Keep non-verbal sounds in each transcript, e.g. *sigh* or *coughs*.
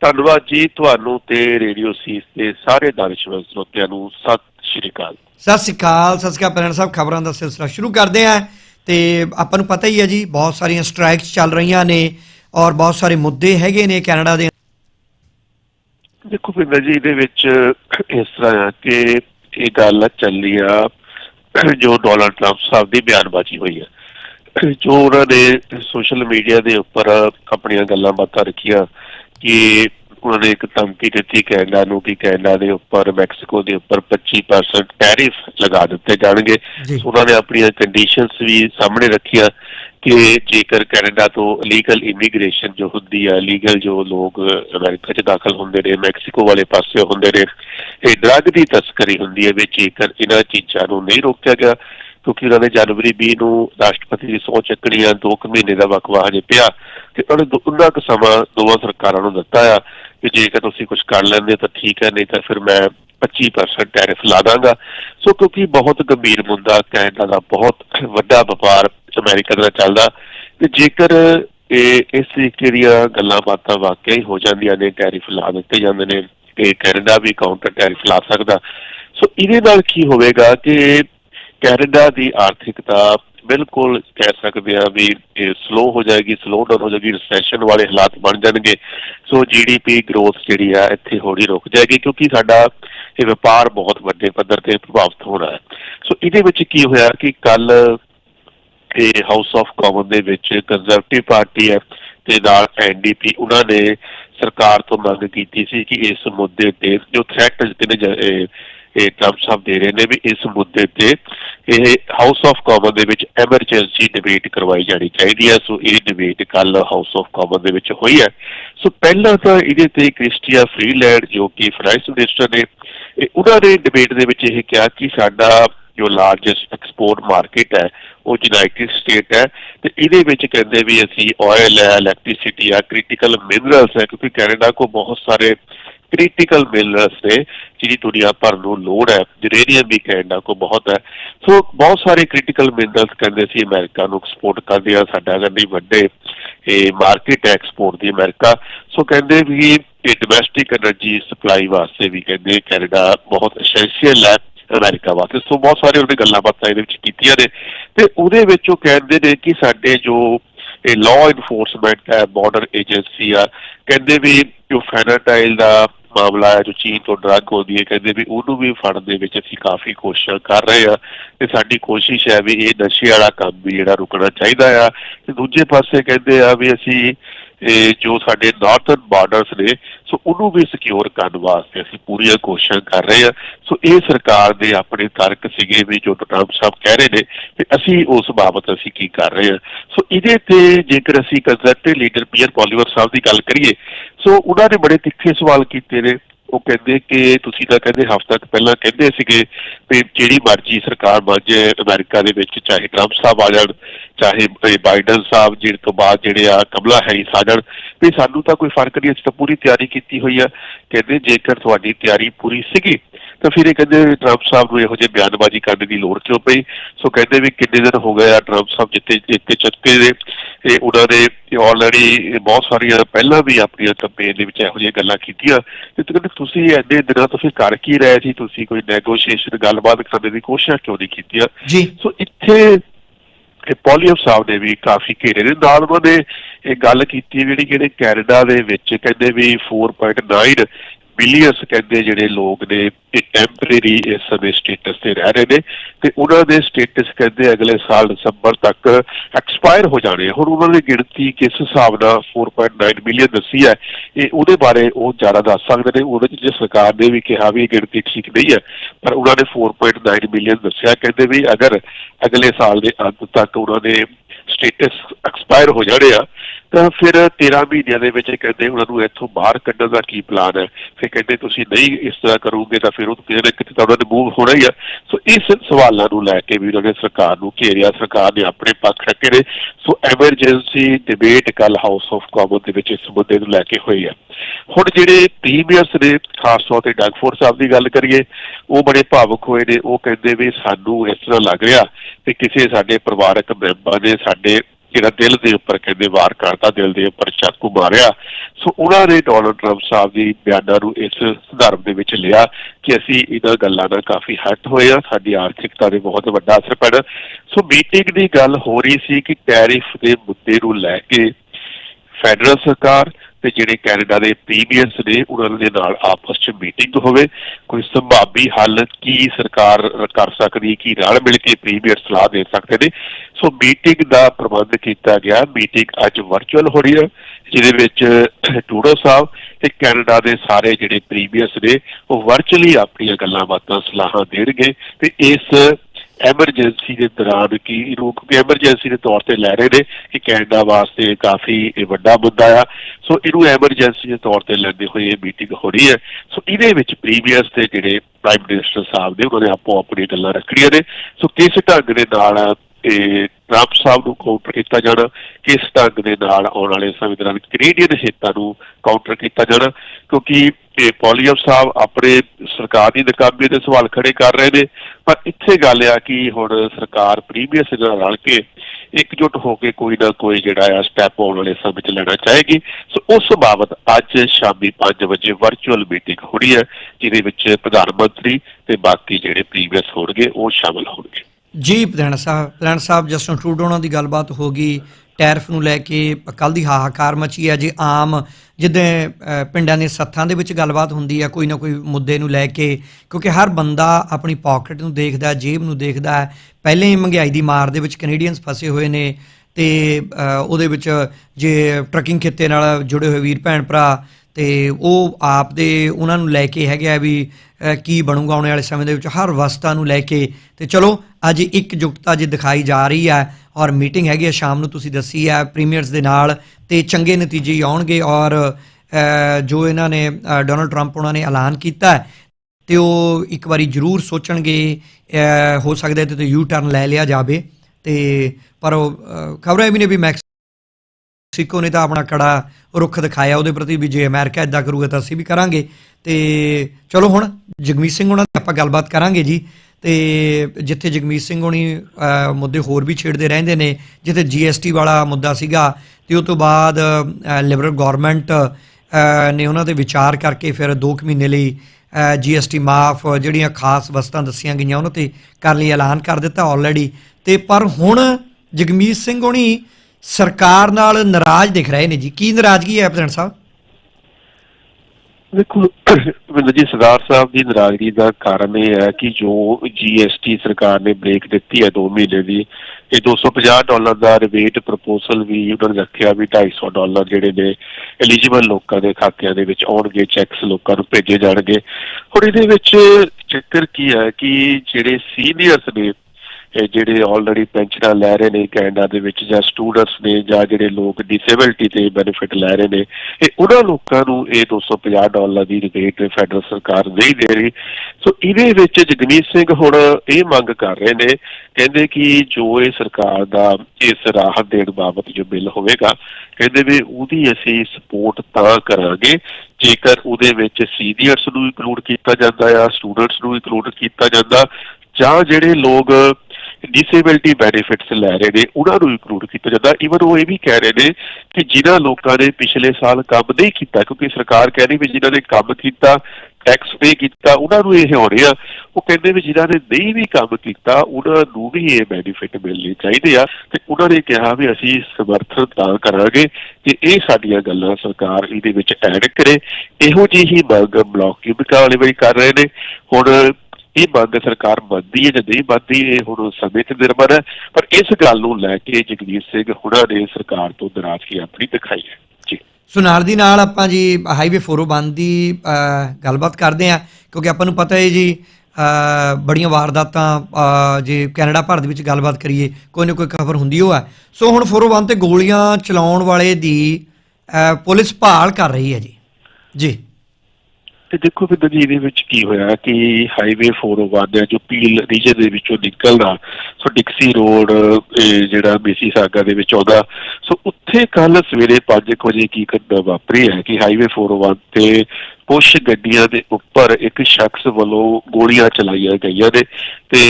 ਧੰਨਵਾਦ ਜੀ ਤੁਹਾਨੂੰ ਤੇ ਰੇਡੀਓ ਸੀਸ ਦੇ ਸਾਰੇ ਦਾਨਿਸ਼ਵਰ ਸਰੋਤਿਆਂ ਨੂੰ। ਸਤਿ ਸ਼੍ਰੀ ਅਕਾਲ। ਸਤਿ ਸ਼੍ਰੀ ਅਕਾਲ ਸਤਿ ਸ਼੍ਰੀ ਅਕਾਲ ਪੈਰਣ ਸਾਹਿਬ ਖਬਰਾਂ ਦਾ ਸਿਲਸਿਲਾ ਸ਼ੁਰੂ ਕਰਦੇ ਹਾਂ ਤੇ ਆਪਾਂ ਨੂੰ ਪਤਾ ਹੀ ਹੈ ਜੀ ਬਹੁਤ ਸਾਰੀਆਂ ਸਟ੍ਰਾਈਕਸ ਚੱਲ ਰਹੀਆਂ ਨੇ ਔਰ ਬਹੁਤ ਸਾਰੇ ਮੁੱਦੇ ਹੈਗੇ ਨੇ ਕੈਨੇਡਾ ਦੇ। ਦੇਖੋ ਪਿੰਦਰ ਜੀ ਇਹਦੇ ਵਿੱਚ ਇਸ ਤਰ੍ਹਾਂ ਆ ਕਿ ਇਹ ਗੱਲ ਚੱਲੀ ਆ ਜੋ ਡੋਨਲਡ ਟਰੰਪ ਸਾਹਿਬ ਦੀ ਬਿਆਨਬਾਜ਼ੀ ਹੋਈ ਹੈ ਜੋ ਉਹਨਾਂ ਨੇ ਸੋਸ਼ਲ ਮੀਡੀਆ ਦੇ ਉੱਪਰ ਆਪਣੀਆਂ ਗੱਲਾਂ ਬਾਤਾਂ ਰੱਖੀਆਂ ਕਿ ਉਹਨਾਂ ਨੇ ਇੱਕ ਧਮਕੀ ਦਿੱਤੀ ਕੈਨੇਡਾ ਨੂੰ ਕਿ ਕੈਨੇਡਾ ਦੇ ਉੱਪਰ ਮੈਕਸੀਕੋ ਦੇ ਉੱਪਰ 25% ਟੈਰਿਫ ਲਗਾ ਦਿੱਤੇ ਜਾਣਗੇ। ਉਹਨਾਂ ਨੇ ਆਪਣੀਆਂ ਕੰਡੀਸ਼ਨਸ ਵੀ ਸਾਹਮਣੇ ਰੱਖੀਆਂ ਕਿ ਜੇਕਰ ਕੈਨੇਡਾ ਤੋਂ ਲੀਗਲ ਇਮੀਗ੍ਰੇਸ਼ਨ ਜੋ ਹੁੰਦੀ ਹੈ ਲੀਗਲ ਜੋ ਲੋਕ ਅਮਰੀਕਾ 'ਚ ਦਾਖਲ ਹੁੰਦੇ ਨੇ ਮੈਕਸੀਕੋ ਵਾਲੇ ਪਾਸੇ ਹੁੰਦੇ ਨੇ ਇਹ ਡਰੱਗ ਦੀ ਤਸਕਰੀ ਹੁੰਦੀ ਹੈ ਵਿੱਚ ਜੇਕਰ ਇਹਨਾਂ ਚੀਜ਼ਾਂ ਨੂੰ ਨਹੀਂ ਰੋਕਿਆ ਗਿਆ ਕਿਉਂਕਿ ਉਹਨਾਂ ਨੇ ਜਨਵਰੀ 20 ਨੂੰ ਰਾਸ਼ਟਰਪਤੀ ਦੀ ਸਹੁੰ ਚੱਕਣੀ 2 ਮਹੀਨੇ ਦਾ ਵਕਵਾ ਹਜੇ ਪਿਆ ਤੇ ਉਹਨਾਂ ਨੇ ਉਹਨਾਂ ਕੁ ਸਮਾਂ ਦੋਵਾਂ ਸਰਕਾਰਾਂ ਨੂੰ ਦਿੱਤਾ ਆ ਕਿ ਜੇਕਰ ਤੁਸੀਂ ਕੁਝ ਕਰ ਲੈਂਦੇ ਤਾਂ ਠੀਕ ਹੈ ਨਹੀਂ ਤਾਂ ਫਿਰ ਮੈਂ 25% ਟੈਰਿਫ ਲਾ ਦਾਂਗਾ। ਸੋ ਕਿਉਂਕਿ ਬਹੁਤ ਗੰਭੀਰ ਮੁੱਦਾ ਕੈਨੇਡਾ ਦਾ ਬਹੁਤ ਵੱਡਾ ਵਪਾਰ ਅਮਰੀਕਾ ਦੇ ਨਾਲ ਚੱਲਦਾ ਤੇ ਜੇਕਰ ਇਹ ਇਸ ਤਰੀਕੇ ਦੀਆਂ ਗੱਲਾਂ ਬਾਤਾਂ ਵਾਕਿਆ ਹੀ ਹੋ ਜਾਂਦੀਆਂ ਨੇ ਟੈਰਿਫ ਲਾ ਦਿੱਤੇ ਜਾਂਦੇ ਨੇ ਤੇ ਕੈਨੇਡਾ ਵੀ ਕਾਊਂਟਰ ਟੈਰਿਫ ਲਾ ਸਕਦਾ। ਸੋ ਇਹਦੇ ਨਾਲ ਕੀ ਹੋਵੇਗਾ ਕਿ ਕੈਨੇਡਾ ਦੀ ਆਰਥਿਕਤਾ ਬਿਲਕੁਲ ਕਹਿ ਸਕਦੇ ਆ ਵੀ ਸਲੋ ਹੋ ਜਾਏਗੀ ਸਲੋ ਡਾਊਨ ਹੋ ਜਾਏਗੀ ਰਿਸੈਸ਼ਨ ਵਾਲੇ ਹਾਲਾਤ ਬਣ ਜਾਣਗੇ। ਸੋ ਜੀਡੀਪੀ ਗਰੋਥ ਜਿਹੜੀ ਆ, ਇੱਥੇ ਹੋੜੀ ਰੁਕ ਜਾਏਗੀ ਕਿਉਂਕਿ ਸਾਡਾ ਇਹ ਵਪਾਰ ਬਹੁਤ ਵੱਡੇ ਪੱਧਰ ਤੇ ਪ੍ਰਭਾਵਿਤ ਹੋਣਾ ਹੈ। ਸੋ ਇਹਦੇ ਵਿੱਚ ਕੀ ਹੋਇਆ ਕਿ ਕੱਲ ਇਹ ਹਾਊਸ ਆਫ ਕਾਮਨ ਦੇ ਵਿੱਚ ਕੰਜ਼ਰਵੇਟਿਵ ਪਾਰਟੀ ਹੈ ਤੇ ਨਾਲ ਐਨਡੀਪੀ ਉਹਨਾਂ ਨੇ ਸਰਕਾਰ ਤੋਂ ਮੰਗ ਕੀਤੀ ਸੀ ਕਿ ਇਸ ਮੁੱਦੇ ਤੇ ਜੋ ਥ੍ਰੈਟ ਜਿਹੜੇ ਜ- ਇਹ ਟਰੰਪ ਸਾਹਿਬ ਦੇ ਰਹੇ ਨੇ ਵੀ ਇਸ ਮੁੱਦੇ ਤੇ ਇਹ ਹਾਊਸ ਆਫ ਕਾਮਨ ਦੇ ਵਿੱਚ ਐਮਰਜੈਂਸੀ ਡਿਬੇਟ ਕਰਵਾਈ ਜਾਣੀ ਚਾਹੀਦੀ ਹੈ। ਸੋ ਇਹ ਡਿਬੇਟ ਕੱਲ ਹਾਊਸ ਆਫ ਕਾਮਨ ਦੇ ਵਿੱਚ ਹੋਈ ਹੈ। ਸੋ ਪਹਿਲਾਂ ਤਾਂ ਇਹਦੇ ਤੇ ਕ੍ਰਿਸਟੀਆ ਫਰੀਲੈਂਡ ਜੋ ਕਿ ਫਾਈਨੈਂਸ ਮਿਨਿਸਟਰ ਨੇ ਉਹਨਾਂ ਨੇ ਡਿਬੇਟ ਦੇ ਵਿੱਚ ਇਹ ਕਿਹਾ ਕਿ ਸਾਡਾ ਜੋ ਲਾਰਜੈਸਟ ਐਕਸਪੋਰਟ ਮਾਰਕੀਟ ਹੈ, ਉਹ ਯੂਨਾਈਟਿਡ ਸਟੇਟ ਹੈ। ਤੇ ਇਹਦੇ ਵਿੱਚ ਕਹਿੰਦੇ ਵੀ ਅਸੀਂ ਆਇਲ ਹੈ ਇਲੈਕਟ੍ਰਿਸਿਟੀ ਆ ਕ੍ਰਿਟੀਕਲ ਮਿਨਰਲਸ ਹੈ, ਕਿਉਂਕਿ ਕੈਨੇਡਾ ਕੋ ਬਹੁਤ ਸਾਰੇ ਕ੍ਰਿਟੀਕਲ मिनरल्स ने ਜਿਹੜੀ दुनिया भर में ਲੋੜ ਹੈ यूरेनियम ਵੀ कहना को ਬਹੁਤ ਹੈ। ਸੋ ਬਹੁਤ ਸਾਰੇ ਕ੍ਰਿਟੀਕਲ ਮਿਨਰਲਸ ਕਹਿੰਦੇ ਸੀ ਅਮਰੀਕਾ ਨੂੰ ਐਕਸਪੋਰਟ ਕਰਦੇ ਆ, ਸਾਡਾ ਅਗਰ ਨਹੀਂ ਵੱਡੇ, ਇਹ ਮਾਰਕੀਟ ਐਕਸਪੋਰਟ ਦੀ ਅਮਰੀਕਾ। ਸੋ ਕਹਿੰਦੇ ਵੀ ਇਹ ਡੋਮੈਸਟਿਕ એનર્ਜੀ ਸਪਲਾਈ ਵਾਸਤੇ ਵੀ ਕਹਿੰਦੇ ਕੈਨੇਡਾ ਬਹੁਤ ਐਸੈਂਸ਼ੀਅਲ ਹੈ ਅਮਰੀਕਾ ਵਾਸਤੇ। ਸੋ ਬਹੁਤ ਸਾਰੇ ਉਹਨੇ ਗੱਲਾਂ ਬਾਤਾਂ ਇਹਦੇ ਵਿੱਚ ਕੀਤੀਆਂ ਨੇ। ਤੇ ਉਹਦੇ ਵਿੱਚ ਉਹ ਕਹਿੰਦੇ ਨੇ ਕਿ ਸਾਡੇ ਜੋ ਇਹ ਲਾਅ ਇਨਫੋਰਸਮੈਂਟ ਹੈ ਬਾਰਡਰ ਏਜੰਸੀ ਆ, ਕਹਿੰਦੇ ਵੀ ਜੋ ਫੈਨਟਾਈਲ ਦਾ ਮਾਮਲਾ ਹੈ ਜੋ ਚੀਨ ਤੋਂ ਡਰੱਗ ਆਉਂਦੀ ਹੈ, ਕਹਿੰਦੇ ਵੀ ਉਹਨੂੰ ਵੀ ਫੜਨ ਦੇ ਵਿੱਚ ਅਸੀਂ ਕਾਫੀ ਕੋਸ਼ਿਸ਼ ਕਰ ਰਹੇ ਆ ਤੇ ਸਾਡੀ ਕੋਸ਼ਿਸ਼ ਹੈ ਵੀ ਇਹ ਨਸ਼ੇ ਵਾਲਾ ਕੰਮ ਵੀ ਜਿਹੜਾ ਰੁਕਣਾ ਚਾਹੀਦਾ ਆ। ਤੇ ਦੂਜੇ ਪਾਸੇ ਕਹਿੰਦੇ ਆ ਵੀ ਅਸੀਂ ਇਹ ਜੋ ਸਾਡੇ ਨਾਰਥਰਨ ਬਾਰਡਰਸ ਨੇ, ਸੋ ਉਹਨੂੰ ਵੀ ਸਿਕਿਉਰ ਕਰਨ ਵਾਸਤੇ ਅਸੀਂ ਪੂਰੀਆਂ ਕੋਸ਼ਿਸ਼ਾਂ ਕਰ ਰਹੇ ਹਾਂ। ਸੋ ਇਹ ਸਰਕਾਰ ਦੇ ਆਪਣੇ ਤਰਕ ਸੀਗੇ ਵੀ ਜੋ ਟਰੰਪ ਸਾਹਿਬ ਕਹਿ ਰਹੇ ਨੇ, ਤੇ ਅਸੀਂ ਉਸ ਬਾਬਤ ਅਸੀਂ ਕੀ ਕਰ ਰਹੇ ਹਾਂ। ਸੋ ਇਹਦੇ ਤੇ ਜੇਕਰ ਅਸੀਂ conservative leader Pierre Poilievre Sahib ਦੀ ਗੱਲ ਕਰੀਏ, ਸੋ ਉਹਨਾਂ ਨੇ ਬੜੇ ਤਿੱਖੇ ਸਵਾਲ ਕੀਤੇ ਨੇ। ਉਹ ਕਹਿੰਦੇ ਕਿ ਤੁਸੀਂ ਤਾਂ ਕਹਿੰਦੇ ਹਫ਼ਤਾ ਕੁ ਪਹਿਲਾਂ ਕਹਿੰਦੇ ਸੀਗੇ ਵੀ ਜਿਹੜੀ ਮਰਜ਼ੀ ਸਰਕਾਰ ਬਣ ਜਾਏ ਅਮਰੀਕਾ ਦੇ ਵਿੱਚ, ਚਾਹੇ ਟਰੰਪ ਸਾਹਿਬ ਆ ਜਾਣ, ਚਾਹੇ ਬਾਈਡਨ ਸਾਹਿਬ ਜਿਹੜੇ ਤੋਂ ਬਾਅਦ ਜਿਹੜੇ ਆ ਕਮਲਾ ਹੈਰਿਸ ਆ ਜਾਣ, ਵੀ ਸਾਨੂੰ ਤਾਂ ਕੋਈ ਫ਼ਰਕ ਨਹੀਂ, ਅਸੀਂ ਤਾਂ ਪੂਰੀ ਤਿਆਰੀ ਕੀਤੀ ਹੋਈ ਆ। ਕਹਿੰਦੇ ਜੇਕਰ ਤੁਹਾਡੀ ਤਿਆਰੀ ਪੂਰੀ ਸੀਗੀ, ਤਾਂ ਫਿਰ ਇਹ ਕਹਿੰਦੇ ਟਰੰਪ ਸਾਹਿਬ ਨੂੰ ਇਹੋ ਜਿਹੇ ਬਿਆਨਬਾਜ਼ੀ ਕਰਨ ਦੀ ਲੋੜ ਕਿਉਂ ਪਈ? ਸੋ ਕਹਿੰਦੇ ਵੀ ਕਿੰਨੇ ਦਿਨ ਹੋ ਗਏ ਆ ਟਰੰਪ ਸਾਹਿਬ ਜਿੱਤੇ ਜਿੱਤੇ ਚੱਕੇ ਦੇ ਇਹ ਉਹਨਾਂ ਨੇ ਆਲਰੇਡੀ ਬਹੁਤ ਸਾਰੀਆਂ ਪਹਿਲਾਂ ਵੀ ਆਪਣੀਆਂ ਕੰਪੇਨ ਦੇ ਵਿੱਚ ਇਹੋ ਜਿਹੀਆਂ ਗੱਲਾਂ ਕੀਤੀਆਂ। ਤੇ ਕਹਿੰਦੇ ਤੁਸੀਂ ਐਨੇ ਦਿਨਾਂ ਤੋਂ ਫਿਰ ਕਰ ਕੀ ਰਹੇ ਸੀ? ਤੁਸੀਂ ਕੋਈ ਨੈਗੋਸ਼ੀਏਸ਼ਨ ਗੱਲਬਾਤ ਕਰਨ ਦੀ ਕੋਸ਼ਿਸ਼ ਕਿਉਂ ਨਹੀਂ ਕੀਤੀ ਜੀ। ਸੋ ਇੱਥੇ ਇਹ ਪੋਲੀਅਮ ਸਾਹਿਬ ਨੇ ਵੀ ਕਾਫੀ ਘੇਰੇ ਦੇ ਨਾਲ ਉਹਨਾਂ ਇਹ ਗੱਲ ਕੀਤੀ ਜਿਹੜੀ ਜਿਹੜੇ ਕੈਨੇਡਾ ਦੇ ਵਿੱਚ ਕਹਿੰਦੇ ਵੀ 4.9 ਬਿਲੀਅਨਸ ਕਹਿੰਦੇ ਜਿਹੜੇ ਲੋਕ ਨੇ, ਇਹ ਟੈਂਪਰੇਰੀ ਇਸ ਸਮੇਂ ਸਟੇਟਸ ਤੇ ਰਹਿ ਰਹੇ ਨੇ ਤੇ ਉਹਨਾਂ ਦੇ ਸਟੇਟਸ ਕਹਿੰਦੇ ਅਗਲੇ ਸਾਲ ਦਸੰਬਰ ਤੱਕ ਐਕਸਪਾਇਰ ਹੋ ਜਾਣੇ ਹੁਣ ਉਹਨਾਂ ਦੀ ਗਿਣਤੀ ਕਿਸ ਹਿਸਾਬ ਨਾਲ 4.9 ਮਿਲੀਅਨ ਦੱਸੀ ਹੈ, ਇਹ ਉਹਦੇ ਬਾਰੇ ਉਹ ਜ਼ਿਆਦਾ ਦੱਸ ਸਕਦੇ ਨੇ। ਉਹਦੇ ਚ ਸਰਕਾਰ ਨੇ ਵੀ ਕਿਹਾ ਵੀ ਇਹ ਗਿਣਤੀ ਠੀਕ ਨਹੀਂ ਹੈ, ਪਰ ਉਹਨਾਂ ਨੇ 4.9 ਮਿਲੀਅਨ ਦੱਸਿਆ। ਕਹਿੰਦੇ ਵੀ ਅਗਰ ਅਗਲੇ ਸਾਲ ਦੇ ਅੰਤ ਤੱਕ ਉਹਨਾਂ ਨੇ ਸਟੇਟਸ ਐਕਸਪਾਇਰ ਹੋ ਜਾਣੇ ਆ, ਤਾਂ ਫਿਰ 13 ਮਹੀਨਿਆਂ ਦੇ ਵਿੱਚ ਕਹਿੰਦੇ ਉਹਨਾਂ ਨੂੰ ਇੱਥੋਂ ਬਾਹਰ ਕੱਢਣ ਦਾ ਕੀ ਪਲਾਨ ਹੈ? ਫਿਰ ਕਹਿੰਦੇ ਤੁਸੀਂ ਨਹੀਂ ਇਸ ਤਰ੍ਹਾਂ ਕਰੋਗੇ ਤਾਂ ਫਿਰ ਉਹ ਕਿਤੇ ਨਾ ਕਿਤੇ ਤਾਂ ਉਹਨਾਂ ਨੇ ਮੂਵ ਹੋਣਾ ਹੀ ਆ। ਸੋ ਇਸ ਸਵਾਲਾਂ ਨੂੰ ਲੈ ਕੇ ਵੀ ਉਹਨਾਂ ਨੇ ਸਰਕਾਰ ਨੂੰ ਘੇਰਿਆ, ਸਰਕਾਰ ਨੇ ਆਪਣੇ ਪੱਖ ਰੱਖੇ ਨੇ। ਸੋ ਐਮਰਜੈਂਸੀ ਡਿਬੇਟ ਕੱਲ ਹਾਊਸ ਆਫ ਕਾਮਨ ਦੇ ਵਿੱਚ ਇਸ ਮੁੱਦੇ ਨੂੰ ਲੈ ਕੇ ਹੋਈ ਆ ਹੁਣ ਜਿਹੜੇ ਪ੍ਰੀਮੀਅਰਸ ਨੇ, ਖਾਸ ਤੌਰ ਤੇ ਡਾਕਫੋਰ ਸਾਹਿਬ ਦੀ ਗੱਲ ਕਰੀਏ, ਉਹ ਬੜੇ ਭਾਵੁਕ ਹੋਏ ਨੇ, ਉਹ ਕਹਿੰਦੇ ਵੀ ਸਾਨੂੰ ਇਸ ਤਰ੍ਹਾਂ ਲੱਗ ਰਿਹਾ ਕਿ ਕਿਸੇ ਸਾਡੇ ਪਰਿਵਾਰਕ ਮੈਂਬਰ ਨੇ ਸਾਡੇ ਜਿਹੜਾ ਦਿਲ ਦੇ ਉੱਪਰ ਕਹਿੰਦੇ ਵਾਰ ਕਰਤਾ, ਦਿਲ ਦੇ ਉੱਪਰ ਚਾਕੂ ਮਾਰਿਆ। ਸੋ ਉਹਨਾਂ ਨੇ ਡੋਨਲਡ ਟਰੰਪ ਸਾਹਿਬ ਦੀ ਬਿਆਨਾਂ ਨੂੰ ਇਸ ਸੰਦਰਭ ਦੇ ਵਿੱਚ ਲਿਆ ਕਿ ਅਸੀਂ ਇਹਨਾਂ ਗੱਲਾਂ ਨਾਲ ਕਾਫੀ ਹੱਟ ਹੋਏ ਆ ਸਾਡੀ ਆਰਥਿਕਤਾ ਤੇ ਬਹੁਤ ਵੱਡਾ ਅਸਰ ਪੈਣਾ। ਸੋ ਮੀਟਿੰਗ ਦੀ ਗੱਲ ਹੋ ਰਹੀ ਸੀ ਕਿ ਟੈਰਿਫ ਦੇ ਮੁੱਦੇ ਨੂੰ ਲੈ ਕੇ ਫੈਡਰਲ ਸਰਕਾਰ ਤੇ ਜਿਹੜੇ ਕੈਨੇਡਾ ਦੇ ਪ੍ਰੀਮੀਅਰਸ ਨੇ ਉਹਨਾਂ ਦੇ ਨਾਲ ਆਪਸ 'ਚ ਮੀਟਿੰਗ ਹੋਵੇ, ਕੋਈ ਸੰਭਾਵੀ ਹੱਲ ਕੀ ਸਰਕਾਰ ਕਰ ਸਕਦੀ, ਕੀ ਰਲ ਮਿਲ ਕੇ ਪ੍ਰੀਮੀਅਰ ਸਲਾਹ ਦੇ ਸਕਦੇ ਨੇ? ਸੋ ਮੀਟਿੰਗ ਦਾ ਪ੍ਰਬੰਧ ਕੀਤਾ ਗਿਆ। ਮੀਟਿੰਗ ਅੱਜ ਵਰਚੁਅਲ ਹੋ ਰਹੀ ਹੈ, ਜਿਹਦੇ ਵਿੱਚ ਟੂਡੋ ਸਾਹਿਬ ਤੇ ਕੈਨੇਡਾ ਦੇ ਸਾਰੇ ਜਿਹੜੇ ਪ੍ਰੀਮੀਅਰਸ ਨੇ, ਉਹ ਵਰਚੁਅਲੀ ਆਪਣੀਆਂ ਗੱਲਾਂ ਬਾਤਾਂ, ਸਲਾਹਾਂ ਦੇਣਗੇ ਤੇ ਇਸ ਐਮਰਜੈਂਸੀ ਦੇ ਦੌਰਾਨ ਕੀ ਇਹਨੂੰ ਕਿਉਂਕਿ ਐਮਰਜੈਂਸੀ ਦੇ ਤੌਰ ਤੇ ਲੈ ਰਹੇ ਨੇ, ਕਿ ਕੈਨੇਡਾ ਵਾਸਤੇ ਕਾਫੀ ਇਹ ਵੱਡਾ ਮੁੱਦਾ ਆ। ਸੋ ਇਹਨੂੰ ਐਮਰਜੈਂਸੀ ਦੇ ਤੌਰ ਤੇ ਲੈਂਦੇ ਹੋਏ ਇਹ ਮੀਟਿੰਗ ਹੋ ਰਹੀ ਹੈ। ਸੋ ਇਹਦੇ ਵਿੱਚ ਪ੍ਰੀਵੀਅਸ ਤੇ ਜਿਹੜੇ ਪ੍ਰਾਈਮ ਮਿਨਿਸਟਰ ਸਾਹਿਬ ਨੇ, ਉਹਨਾਂ ਨੇ ਆਪੋ ਆਪਣੀ ਗੱਲਾਂ ਰੱਖਣੀਆਂ ਨੇ। ਸੋ ਕਿਸ ਢੰਗ ਦੇ ਨਾਲ ਇਹ ਟਰੰਪ ਸਾਹਿਬ ਨੂੰ ਕਾਊਂਟਰ ਕੀਤਾ ਜਾਣਾ, ਕਿਸ ਢੰਗ ਦੇ ਨਾਲ ਆਉਣ ਵਾਲੇ ਸਮੇਂ ਦੌਰਾਨ ਕੈਨੇਡੀਅਨ ਹਿੱਤਾਂ ਨੂੰ ਕਾਊਂਟਰ ਕੀਤਾ ਜਾਣਾ? ਕਿਉਂਕਿ ਇਹ ਪੋਲੀਅਮ ਸਾਹਿਬ ਆਪਣੇ ਸਰਕਾਰ ਦੀ ਨਾਕਾਮੀ ਦੇ ਸਵਾਲ ਖੜੇ ਕਰ ਰਹੇ ਨੇ। ਪਰ ਇੱਥੇ ਗੱਲ ਆ ਕਿ ਹੁਣ ਸਰਕਾਰ ਪ੍ਰੀਵੀਅਸ ਨਾਲ ਰਲ ਕੇ ਇਕਜੁੱਟ ਹੋ ਕੇ ਕੋਈ ਨਾ ਕੋਈ ਜਿਹੜਾ ਆ ਸਟੈਪ ਆਉਣ ਵਾਲੇ ਸਮੇਂ 'ਚ ਲੈਣਾ ਚਾਹੇਗੀ। ਸੋ ਉਸ ਬਾਬਤ ਅੱਜ ਸ਼ਾਮੀ 5 ਵਜੇ ਵਰਚੁਅਲ ਮੀਟਿੰਗ ਹੋਣੀ ਹੈ, ਜਿਹਦੇ ਵਿੱਚ ਪ੍ਰਧਾਨ ਮੰਤਰੀ ਤੇ ਬਾਕੀ ਜਿਹੜੇ ਪ੍ਰੀਵੀਅਸ ਹੋਣਗੇ ਉਹ ਸ਼ਾਮਲ ਹੋਣਗੇ। ਜੀ ਪ੍ਰਧਾਨ ਸਾਹਿਬ ਪ੍ਰਧਾਨ ਸਾਹਿਬ ਜਸਟਨ ਟਰੂਡੋ ਉਹਨਾਂ ਦੀ ਗੱਲਬਾਤ ਹੋ ਗਈ। ਟੈਰਫ ਨੂੰ ਲੈ ਕੇ ਕੱਲ ਦੀ ਹਾਹਾਕਾਰ ਮਚੀ ਹੈ ਜੀ ਆਮ, ਜਿੱਦਾਂ ਪਿੰਡਾਂ ਦੇ ਸੱਥਾਂ ਦੇ ਵਿੱਚ ਗੱਲਬਾਤ ਹੁੰਦੀ ਹੈ, ਕੋਈ ਨਾ ਕੋਈ ਮੁੱਦੇ ਨੂੰ ਲੈ ਕੇ, ਕਿਉਂਕਿ ਹਰ ਬੰਦਾ ਆਪਣੀ ਪਾਕਟ ਨੂੰ ਦੇਖਦਾ, ਜੇਬ ਨੂੰ ਦੇਖਦਾ ਪਹਿਲੇ ਹੀ ਮਹਿੰਗਾਈ ਦੀ ਮਾਰ ਦੇ ਵਿੱਚ ਕੈਨੇਡੀਅਨਸ ਫਸੇ ਹੋਏ ਨੇ ਤੇ ਉਹਦੇ ਵਿੱਚ ਜੇ ਟਰੱਕਿੰਗ ਖਿੱਤੇ ਨਾਲ ਜੁੜੇ ਹੋਏ ਵੀਰ, ਭੈਣ, ਭਰਾ, ਤੇ ਉਹ ਆਪ ਦੇ ਉਹਨਾਂ ਨੂੰ ਲੈ ਕੇ ਹੈਗਾ ਵੀ ਕੀ ਬਣੂਗਾ ਆਉਣ ਵਾਲੇ ਸਮੇਂ ਦੇ ਵਿੱਚ ਹਰ ਵਸਤਾਂ ਨੂੰ ਲੈ ਕੇ। ਤੇ ਚਲੋ ਅੱਜ ਇੱਕ ਇਕਜੁੱਟਤਾ ਜੇ ਦਿਖਾਈ ਜਾ ਰਹੀ ਹੈ ਔਰ ਮੀਟਿੰਗ ਹੈਗੀ ਹੈ ਸ਼ਾਮ ਨੂੰ ਤੁਸੀਂ ਦੱਸੀ ਹੈ ਪ੍ਰੀਮੀਅਰਸ ਦੇ ਨਾਲ ਤੇ ਚੰਗੇ ਨਤੀਜੇ ਆਉਣਗੇ ਔਰ ਜੋ ਇਹਨਾਂ ਨੇ ਡੋਨਲਡ ਟਰੰਪ ਉਹਨਾਂ ਨੇ ਐਲਾਨ ਕੀਤਾ ਹੈ ਤੇ ਉਹ ਇੱਕ ਵਾਰੀ ਜ਼ਰੂਰ ਸੋਚਣਗੇ ਹੋ ਸਕਦਾ ਹੈ ਤੇ ਯੂ ਟਰਨ ਲੈ ਲਿਆ ਜਾਵੇ। ਤੇ ਪਰ ਉਹ ਅ, ਖਬਰਾਂ ਇਹ ਵੀ ਨੇ ਵੀ ਮੈਕਸ ਮੈਕਸੀਕੋ ਨੇ ਤਾਂ ਆਪਣਾ ਕੜਾ ਰੁੱਖ ਦਿਖਾਇਆ, ਉਹਦੇ ਪ੍ਰਤੀ ਵੀ ਜੇ ਅਮਰੀਕਾ ਇਦਾਂ ਕਰੂਗਾ ਤਾਂ ਅਸੀਂ ਵੀ ਕਰਾਂਗੇ। ਤੇ ਚਲੋ ਹੁਣ ਜਗਮੀਤ ਸਿੰਘ ਉਹਨਾਂ ਦੀ ਆਪਾਂ ਗੱਲਬਾਤ ਕਰਾਂਗੇ ਜੀ। ਤੇ ਜਿੱਥੇ ਜਗਮੀਤ ਸਿੰਘ ਹੋਣੀ ਮੁੱਦੇ ਹੋਰ ਵੀ ਛੇੜਦੇ ਰਹਿੰਦੇ ਨੇ, ਜਿੱਥੇ ਜੀਐਸਟੀ ਵਾਲਾ ਮੁੱਦਾ ਸੀਗਾ, ਤੇ ਉਸ ਤੋਂ ਬਾਅਦ ਲਿਬਰਲ ਗਵਰਨਮੈਂਟ ਨੇ ਉਹਨਾਂ ਤੇ ਵਿਚਾਰ ਕਰਕੇ ਫਿਰ 2 ਮਹੀਨੇ ਲਈ ਜੀਐਸਟੀ ਮਾਫ, ਜਿਹੜੀਆਂ ਖਾਸ ਵਸਤਾਂ ਦੱਸੀਆਂ ਗਈਆਂ, ਉਹਨਾਂ ਤੇ ਕਰਨ ਲਈ ਐਲਾਨ ਕਰ ਦਿੱਤਾ ਆਲਰੇਡੀ ਤੇ ਪਰ ਹੁਣ ਜਗਮੀਤ ਸਿੰਘ ਹੋਣੀ ਸਰਕਾਰ ਨਾਲ ਨਾਰਾਜ਼ ਦਿਖ ਰਹੇ ਨੇ ਜੀ। ਕੀ ਨਾਰਾਜ਼ਗੀ ਹੈ ਪ੍ਰਧਾਨ ਸਾਹਿਬ? ਦੇਖੋ ਵਿੰਦਰ ਜੀ, ਸਰਦਾਰ ਸਾਹਿਬ ਦੀ ਨਾਰਾਜ਼ਗੀ ਦਾ ਕਾਰਨ ਇਹ ਹੈ ਕਿ ਜੋ ਜੀਐਸਟੀ ਸਰਕਾਰ ਨੇ ਬ੍ਰੇਕ ਦਿੱਤੀ ਹੈ 2 ਮਹੀਨੇ ਦੀ ਇਹ 250 ਡਾਲਰ ਦਾ ਰਿਬੇਟ ਪ੍ਰਪੋਜ਼ਲ ਵੀ ਉਹਨਾਂ ਨੇ ਰੱਖਿਆ ਵੀ 250 ਡਾਲਰ ਜਿਹੜੇ ਨੇ ਐਲੀਜੀਬਲ ਲੋਕਾਂ ਦੇ ਖਾਤਿਆਂ ਦੇ ਵਿੱਚ ਆਉਣਗੇ ਚੈਕਸ ਲੋਕਾਂ ਨੂੰ ਭੇਜੇ ਜਾਣਗੇ। ਹੁਣ ਇਹਦੇ ਵਿੱਚ ਚੱਕਰ ਕੀ ਹੈ ਕਿ ਜਿਹੜੇ ਸੀਨੀਅਰਸ ਨੇ ਜਿਹੜੇ ਆਲਰੇਡੀ ਪੈਨਸ਼ਨਾਂ ਲੈ ਰਹੇ ਨੇ ਕੈਨੇਡਾ ਦੇ ਵਿੱਚ ਜਾਂ ਸਟੂਡੈਂਟਸ ਨੇ ਜਾਂ ਜਿਹੜੇ ਲੋਕ ਡਿਸੇਬਿਲਟੀ ਤੇ ਬੈਨੀਫਿਟ ਲੈ ਰਹੇ ਨੇ, ਇਹ ਉਹਨਾਂ ਲੋਕਾਂ ਨੂੰ ਇਹ 250 ਡਾਲਰ ਦੀ ਰਿਬੇਟ ਫੈਡਰਲ ਸਰਕਾਰ ਨਹੀਂ ਦੇ ਰਹੀ। ਸੋ ਇਹਦੇ ਵਿੱਚ ਜਗਮੀਤ ਸਿੰਘ ਹੁਣ ਇਹ ਮੰਗ ਕਰ ਰਹੇ ਨੇ, ਕਹਿੰਦੇ ਕਿ ਜੋ ਇਹ ਸਰਕਾਰ ਦਾ ਇਸ ਰਾਹਤ ਦੇਣ ਬਾਬਤ ਜੋ ਬਿੱਲ ਹੋਵੇਗਾ, ਕਹਿੰਦੇ ਵੀ ਉਹਦੀ ਅਸੀਂ ਸਪੋਰਟ ਤਾਂ ਕਰਾਂਗੇ, ਜੇਕਰ ਉਹਦੇ ਵਿੱਚ ਸੀਨੀਅਰਸ ਨੂੰ ਇਨਕਲੂਡ ਕੀਤਾ ਜਾਂਦਾ ਆ ਸਟੂਡੈਂਟਸ ਨੂੰ ਇਨਕਲੂਡ ਕੀਤਾ ਜਾਂਦਾ, ਜਾਂ ਜਿਹੜੇ ਲੋਕ ਡਿਸੇਬਿਲਟੀ ਬੈਨੀਫਿਟਸ ਲੈ ਰਹੇ ਨੇ, ਉਹਨਾਂ ਨੂੰ ਇਨਕਲੂਡ ਕੀਤਾ ਜਾਂਦਾ। ਈਵਨ ਉਹ ਇਹ ਵੀ ਕਹਿ ਰਹੇ ਨੇ ਕਿ ਜਿਨ੍ਹਾਂ ਲੋਕਾਂ ਨੇ ਪਿਛਲੇ ਸਾਲ ਕੰਮ ਨਹੀਂ ਕੀਤਾ, ਕਿਉਂਕਿ ਸਰਕਾਰ ਕਹਿ ਰਹੀ ਵੀ ਜਿਨ੍ਹਾਂ ਨੇ ਕੰਮ ਕੀਤਾ ਟੈਕਸ ਪੇ ਕੀਤਾ, ਉਹਨਾਂ ਨੂੰ ਇਹ ਹੋ ਰਿਹਾ। ਉਹ ਕਹਿੰਦੇ ਵੀ ਜਿਨ੍ਹਾਂ ਨੇ ਨਹੀਂ ਵੀ ਕੰਮ ਕੀਤਾ, ਉਹਨਾਂ ਨੂੰ ਵੀ ਇਹ ਬੈਨੀਫਿਟ ਮਿਲਣੇ ਚਾਹੀਦੇ ਆ। ਤੇ ਉਹਨਾਂ ਨੇ ਕਿਹਾ ਵੀ ਅਸੀਂ ਸਮਰਥਨ ਤਾਂ ਕਰਾਂਗੇ ਕਿ ਇਹ ਸਾਡੀਆਂ ਗੱਲਾਂ ਸਰਕਾਰ ਇਹਦੇ ਵਿੱਚ ਐਡ ਕਰੇ। ਇਹੋ ਜਿਹੀ ਹੀ ਮੰਗ ਬਲਾਕ ਕਿਊਬਿਕਾ ਵਾਲੇ ਵੀ ਕਰ ਰਹੇ ਨੇ। ਹੁਣ ਇਹ ਮੰਗ ਸਰਕਾਰ ਮੰਨਦੀ ਹੈ ਜਾਂ ਨਹੀਂ ਮੰਨਦੀ ਇਹ ਹੁਣ ਸਮੇਂ ਤੇ ਨਿਰਭਰ ਹੈ। ਪਰ ਇਸ ਗੱਲ ਨੂੰ ਲੈ ਕੇ ਜਗਦੀਸ਼ ਸਿੰਘ ਹੁਣਾਂ ਨੇ ਸਰਕਾਰ ਤੋਂ ਨਾਰਾਜ਼ਗੀ ਆਪਣੀ ਦਿਖਾਈ ਹੈ? ਜੀ। ਸੋ ਦੀ ਨਾਲ ਆਪਾਂ ਜੀ ਹਾਈਵੇ 401 ਦੀ ਗੱਲਬਾਤ ਕਰਦੇ ਹਾਂ ਕਿਉਂਕਿ ਆਪਾਂ ਨੂੰ ਪਤਾ ਹੈ ਜੀ ਬੜੀਆਂ ਵਾਰਦਾਤਾਂ ਜੇ ਕੈਨੇਡਾ ਭਰ ਦੇ ਵਿੱਚ ਗੱਲਬਾਤ ਕਰੀਏ ਕੋਈ ਨਾ ਕੋਈ ਖਬਰ ਹੁੰਦੀ ਉਹ ਹੈ। ਸੋ ਹੁਣ 401 ਤੇ ਗੋਲੀਆਂ ਚਲਾਉਣ ਵਾਲੇ ਦੀ ਅ, ਪੁਲਿਸ ਭਾਲ ਕਰ ਰਹੀ ਹੈ ਜੀ। ਜੀ। ਤੇ ਦੇਖੋ ਫਿਰ ਜੀ ਇਹਦੇ ਵਿੱਚ ਕੀ ਹੋਇਆ ਕਿ ਹਾਈਵੇ 401 ਹੈ ਜੋ ਪੀਲ ਰੀਜਨ ਦੇ ਵਿੱਚੋਂ ਨਿਕਲਦਾ, ਸੋ ਡਿਕਸੀ ਰੋਡ ਜਿਹੜਾ ਬੀਸੀ ਸਾਗਾ ਦੇ ਵਿੱਚ ਆਉਂਦਾ। ਸੋ ਉੱਥੇ ਕੱਲ ਸਵੇਰੇ 5 ਵਜੇ ਕੀ ਘਟਨਾ ਵਾਪਰੀ ਹੈ ਕਿ ਹਾਈਵੇ 401 ਤੇ ਕੁਝ ਗੱਡੀਆਂ ਦੇ ਉੱਪਰ ਇੱਕ ਸ਼ਖਸ ਵੱਲੋਂ ਗੋਲੀਆਂ ਚਲਾਈਆਂ ਗਈਆਂ ਨੇ ਤੇ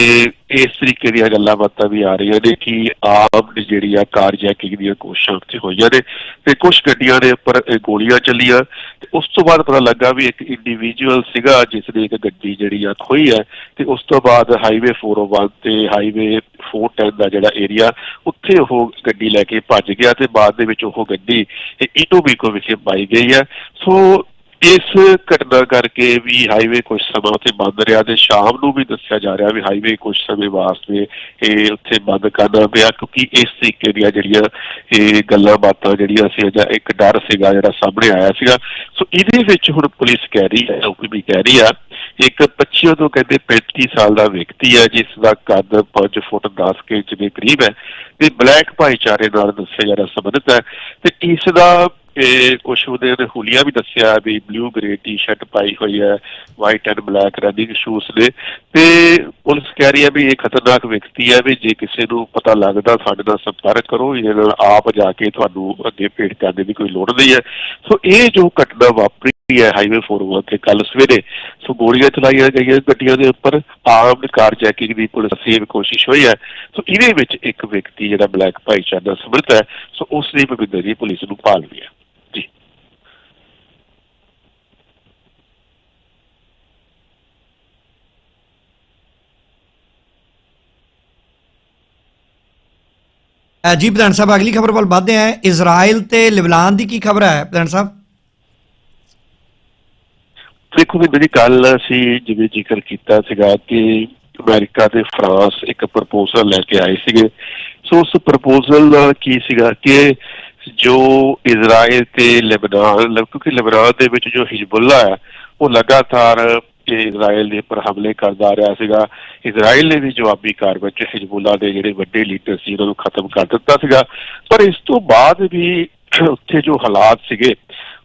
ਇਸ ਤਰੀਕੇ ਦੀਆਂ ਗੱਲਾਂ ਬਾਤਾਂ ਵੀ ਆ ਰਹੀਆਂ ਨੇ ਕਿ ਆਮ ਜਿਹੜੀ ਆ ਕਾਰਜੈਕਿੰਗ ਦੀਆਂ ਕੋਸ਼ਿਸ਼ਾਂ ਉੱਥੇ ਹੋਈਆਂ ਨੇ ਤੇ ਕੁਝ ਗੱਡੀਆਂ ਦੇ ਉੱਪਰ ਇਹ ਗੋਲੀਆਂ ਚੱਲੀਆਂ ਤੇ ਉਸ ਤੋਂ ਬਾਅਦ ਪਤਾ ਲੱਗਾ ਵੀ ਇੱਕ ਇੰਡੀਵਿਜੂਅਲ ਸੀਗਾ ਜਿਸ ਨੇ ਇੱਕ ਗੱਡੀ ਜਿਹੜੀ ਆ ਖੋਈ ਹੈ ਤੇ ਉਸ ਤੋਂ ਬਾਅਦ ਹਾਈਵੇ 401 ਤੇ ਹਾਈਵੇ 410 ਦਾ ਜਿਹੜਾ ਏਰੀਆ ਉੱਥੇ ਉਹ ਗੱਡੀ ਲੈ ਕੇ ਭੱਜ ਗਿਆ ਤੇ ਬਾਅਦ ਦੇ ਵਿੱਚ ਉਹ ਗੱਡੀ ਇਟੋਬੀਕੋ ਵਿਖੇ ਪਾਈ ਗਈ ਹੈ। ਸੋ ਇਸ ਘਟਨਾ ਕਰਕੇ ਵੀ ਹਾਈਵੇ ਕੁਝ ਸਮਾਂ ਉੱਥੇ ਬੰਦ ਰਿਹਾ ਤੇ ਸ਼ਾਮ ਨੂੰ ਵੀ ਦੱਸਿਆ ਜਾ ਰਿਹਾ ਵੀ ਹਾਈਵੇ ਕੁਝ ਸਮੇਂ ਵਾਸਤੇ ਇਹ ਉੱਥੇ ਬੰਦ ਕਰਨਾ ਪਿਆ ਕਿਉਂਕਿ ਇਸ ਤਰੀਕੇ ਦੀਆਂ ਜਿਹੜੀਆਂ ਇਹ ਗੱਲਾਂ ਬਾਤਾਂ ਜਿਹੜੀਆਂ ਸੀ ਜਾਂ ਇੱਕ ਡਰ ਸੀਗਾ ਜਿਹੜਾ ਸਾਹਮਣੇ ਆਇਆ ਸੀਗਾ। ਸੋ ਇਹਦੇ ਵਿੱਚ ਹੁਣ ਪੁਲਿਸ ਕਹਿ ਰਹੀ ਹੈ, ਉਹ ਵੀ ਕਹਿ ਰਹੀ ਆ, ਇੱਕ 25 ਤੋਂ ਕਹਿੰਦੇ 35 ਸਾਲ ਦਾ ਵਿਅਕਤੀ ਹੈ ਜਿਸ ਦਾ ਕੱਦ 5 ਫੁੱਟ 10 ਕੁ ਇੰਚ ਦੇ ਕਰੀਬ ਹੈ ਤੇ ਬਲੈਕ ਭਾਈਚਾਰੇ ਨਾਲ ਦੱਸਿਆ ਜਾ ਰਿਹਾ ਸੰਬੰਧਿਤ ਹੈ ਤੇ ਇਸ ਦਾ ਇਹ ਕੁਝ ਉਹਦੇ ਨੇ ਹੁਲੀਆ ਵੀ ਦੱਸਿਆ ਵੀ ਬਲੂ ਗ੍ਰੇ ਟੀ-ਸ਼ਰਟ ਪਾਈ ਹੋਈ ਹੈ white and black running shoes ਨੇ। ਤੇ ਪੁਲਿਸ ਕਹਿ ਰਹੀ ਹੈ ਵੀ ਇਹ ਖਤਰਨਾਕ ਵਿਅਕਤੀ ਹੈ ਵੀ ਜੇ ਕਿਸੇ ਨੂੰ ਪਤਾ ਲੱਗਦਾ ਸਾਡੇ ਨਾਲ ਸੰਪਰਕ ਕਰੋ, ਇਹਦੇ ਨਾਲ ਆਪ ਜਾ ਕੇ ਤੁਹਾਨੂੰ ਅੱਗੇ ਭੇਟ ਕਰਨ ਦੀ ਕੋਈ ਲੋੜ ਨਹੀਂ ਹੈ। ਸੋ ਇਹ ਜੋ ਘਟਨਾ ਵਾਪਰੀ ਹੈ ਹਾਈਵੇ 401 ਤੇ ਕੱਲ ਸਵੇਰੇ, ਸੋ ਗੋਲੀਆਂ ਚਲਾਈਆਂ ਗਈਆਂ ਗੱਡੀਆਂ ਦੇ ਉੱਪਰ ਆਮ ਕਾਰ ਚੈਕਿੰਗ ਦੀ ਪੁਲਿਸ ਦੀ ਕੋਸ਼ਿਸ਼ ਹੋਈ ਹੈ। ਸੋ ਇਹਦੇ ਵਿੱਚ ਇੱਕ ਵਿਅਕਤੀ ਜਿਹੜਾ ਬਲੈਕ ਭਾਈਚਾਰਾ ਦਾ ਸਮਰਥ ਹੈ, ਸੋ ਉਸ ਦੀ ਭਵਿੰਦਰ ਜੀ ਪੁਲਿਸ ਨੂੰ ਭਾਲ ਰਹੀ ਹੈ ਜੀ, ਪ੍ਰਧਾਨ ਸਾਹਿਬ, ਅਗਲੀ ਖਬਰ ਵੱਲ ਵਧਦੇ ਹਾਂ। ਇਜ਼ਰਾਈਲ ਤੇ ਲਿਬਨਾਨ ਦੀ ਕੀ ਖਬਰ ਹੈ, ਪ੍ਰਧਾਨ ਸਾਹਿਬ? ਦੇਖੋ ਵੀ ਮੇਰੀ ਕੱਲ ਅਸੀਂ ਜਿਵੇਂ ਜ਼ਿਕਰ ਕੀਤਾ ਸੀਗਾ ਕਿ ਅਮਰੀਕਾ ਤੇ ਫਰਾਂਸ ਇੱਕ ਪ੍ਰਪੋਜ਼ਲ ਲੈ ਕੇ ਆਏ ਸੀਗੇ। ਸੋ ਉਸ ਪ੍ਰਪੋਜ਼ਲ ਦਾ ਕੀ ਸੀਗਾ ਕਿ ਜੋ ਇਜ਼ਰਾਈਲ ਤੇ ਲੈਬਨਾਨ ਕਿਉਂਕਿ ਲੈਬਨਾਨ ਦੇ ਵਿੱਚ ਜੋ ਹਿਜ਼ਬੁੱਲਾ ਹੈ, ਉਹ ਲਗਾਤਾਰ ਇਹ ਇਜ਼ਰਾਈਲ ਦੇ ਉੱਪਰ ਹਮਲੇ ਕਰਦਾ ਰਿਹਾ ਸੀਗਾ। ਇਜ਼ਰਾਈਲ ਨੇ ਵੀ ਜਵਾਬੀ ਕਾਰਵਾਈ ਚ ਹਿਜ਼ਬੁੱਲਾ ਦੇ ਜਿਹੜੇ ਵੱਡੇ ਲੀਡਰ ਸੀ, ਉਹਨਾਂ ਨੂੰ ਖਤਮ ਕਰ ਦਿੱਤਾ ਸੀਗਾ। ਪਰ ਇਸ ਤੋਂ ਬਾਅਦ ਵੀ ਉੱਥੇ ਜੋ ਹਾਲਾਤ ਸੀਗੇ,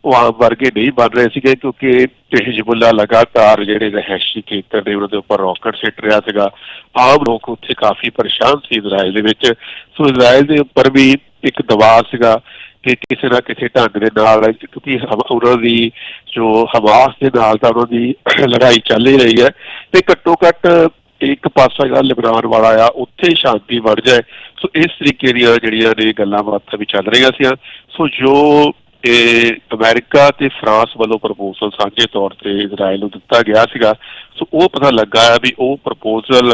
ਉਹ ਆਮ ਵਰਗੇ ਨਹੀਂ ਬਣ ਰਹੇ ਸੀਗੇ, ਕਿਉਂਕਿ ਹਿਜ਼ਬੁੱਲਾ ਲਗਾਤਾਰ ਜਿਹੜੇ ਰਹਿਸ਼ੀ ਖੇਤਰ ਨੇ ਉਹਨਾਂ ਦੇ ਉੱਪਰ ਰੌਕਟ ਸਿੱਟ ਰਿਹਾ ਸੀਗਾ। ਆਮ ਲੋਕ ਉੱਥੇ ਕਾਫੀ ਪਰੇਸ਼ਾਨ ਸੀ ਇਜ਼ਰਾਈਲ ਦੇ ਵਿੱਚ। ਸੋ ਇਜ਼ਰਾਈਲ ਦੇ ਉੱਪਰ ਵੀ ਇੱਕ ਦਬਾਅ ਸੀਗਾ। ਕਿ ਕਿਸੇ ਨਾ ਕਿਸੇ ਢੰਗ ਦੇ ਨਾਲ, ਕਿਉਂਕਿ ਉਹਨਾਂ ਦੀ ਜੋ ਹਵਾਸ ਦੇ ਨਾਲ ਤਾਂ ਉਹਨਾਂ ਦੀ ਲੜਾਈ ਚੱਲ ਹੀ ਰਹੀ ਹੈ। ਤੇ ਘੱਟੋ ਘੱਟ ਇੱਕ ਪਾਸਾ ਜਿਹੜਾ ਲਿਬਰਾਨ ਵਾਲਾ ਆ, ਉੱਥੇ ਸ਼ਾਂਤੀ ਵੜ ਜਾਏ। ਸੋ ਇਸ ਤਰੀਕੇ ਦੀਆਂ ਜਿਹੜੀਆਂ ਨੇ ਗੱਲਾਂ ਬਾਤਾਂ ਵੀ ਚੱਲ ਰਹੀਆਂ ਸੀ ਸੋ ਜੋ ਇਹ ਅਮਰੀਕਾ ਤੇ ਫਰਾਂਸ ਵੱਲੋਂ ਪ੍ਰਪੋਜ਼ਲ ਸਾਂਝੇ ਤੌਰ ਤੇ ਇਜ਼ਰਾਈਲ ਨੂੰ ਦਿੱਤਾ ਗਿਆ ਸੀਗਾ, ਸੋ ਉਹ ਪਤਾ ਲੱਗਾ ਆ ਵੀ ਉਹ ਪ੍ਰਪੋਜ਼ਲ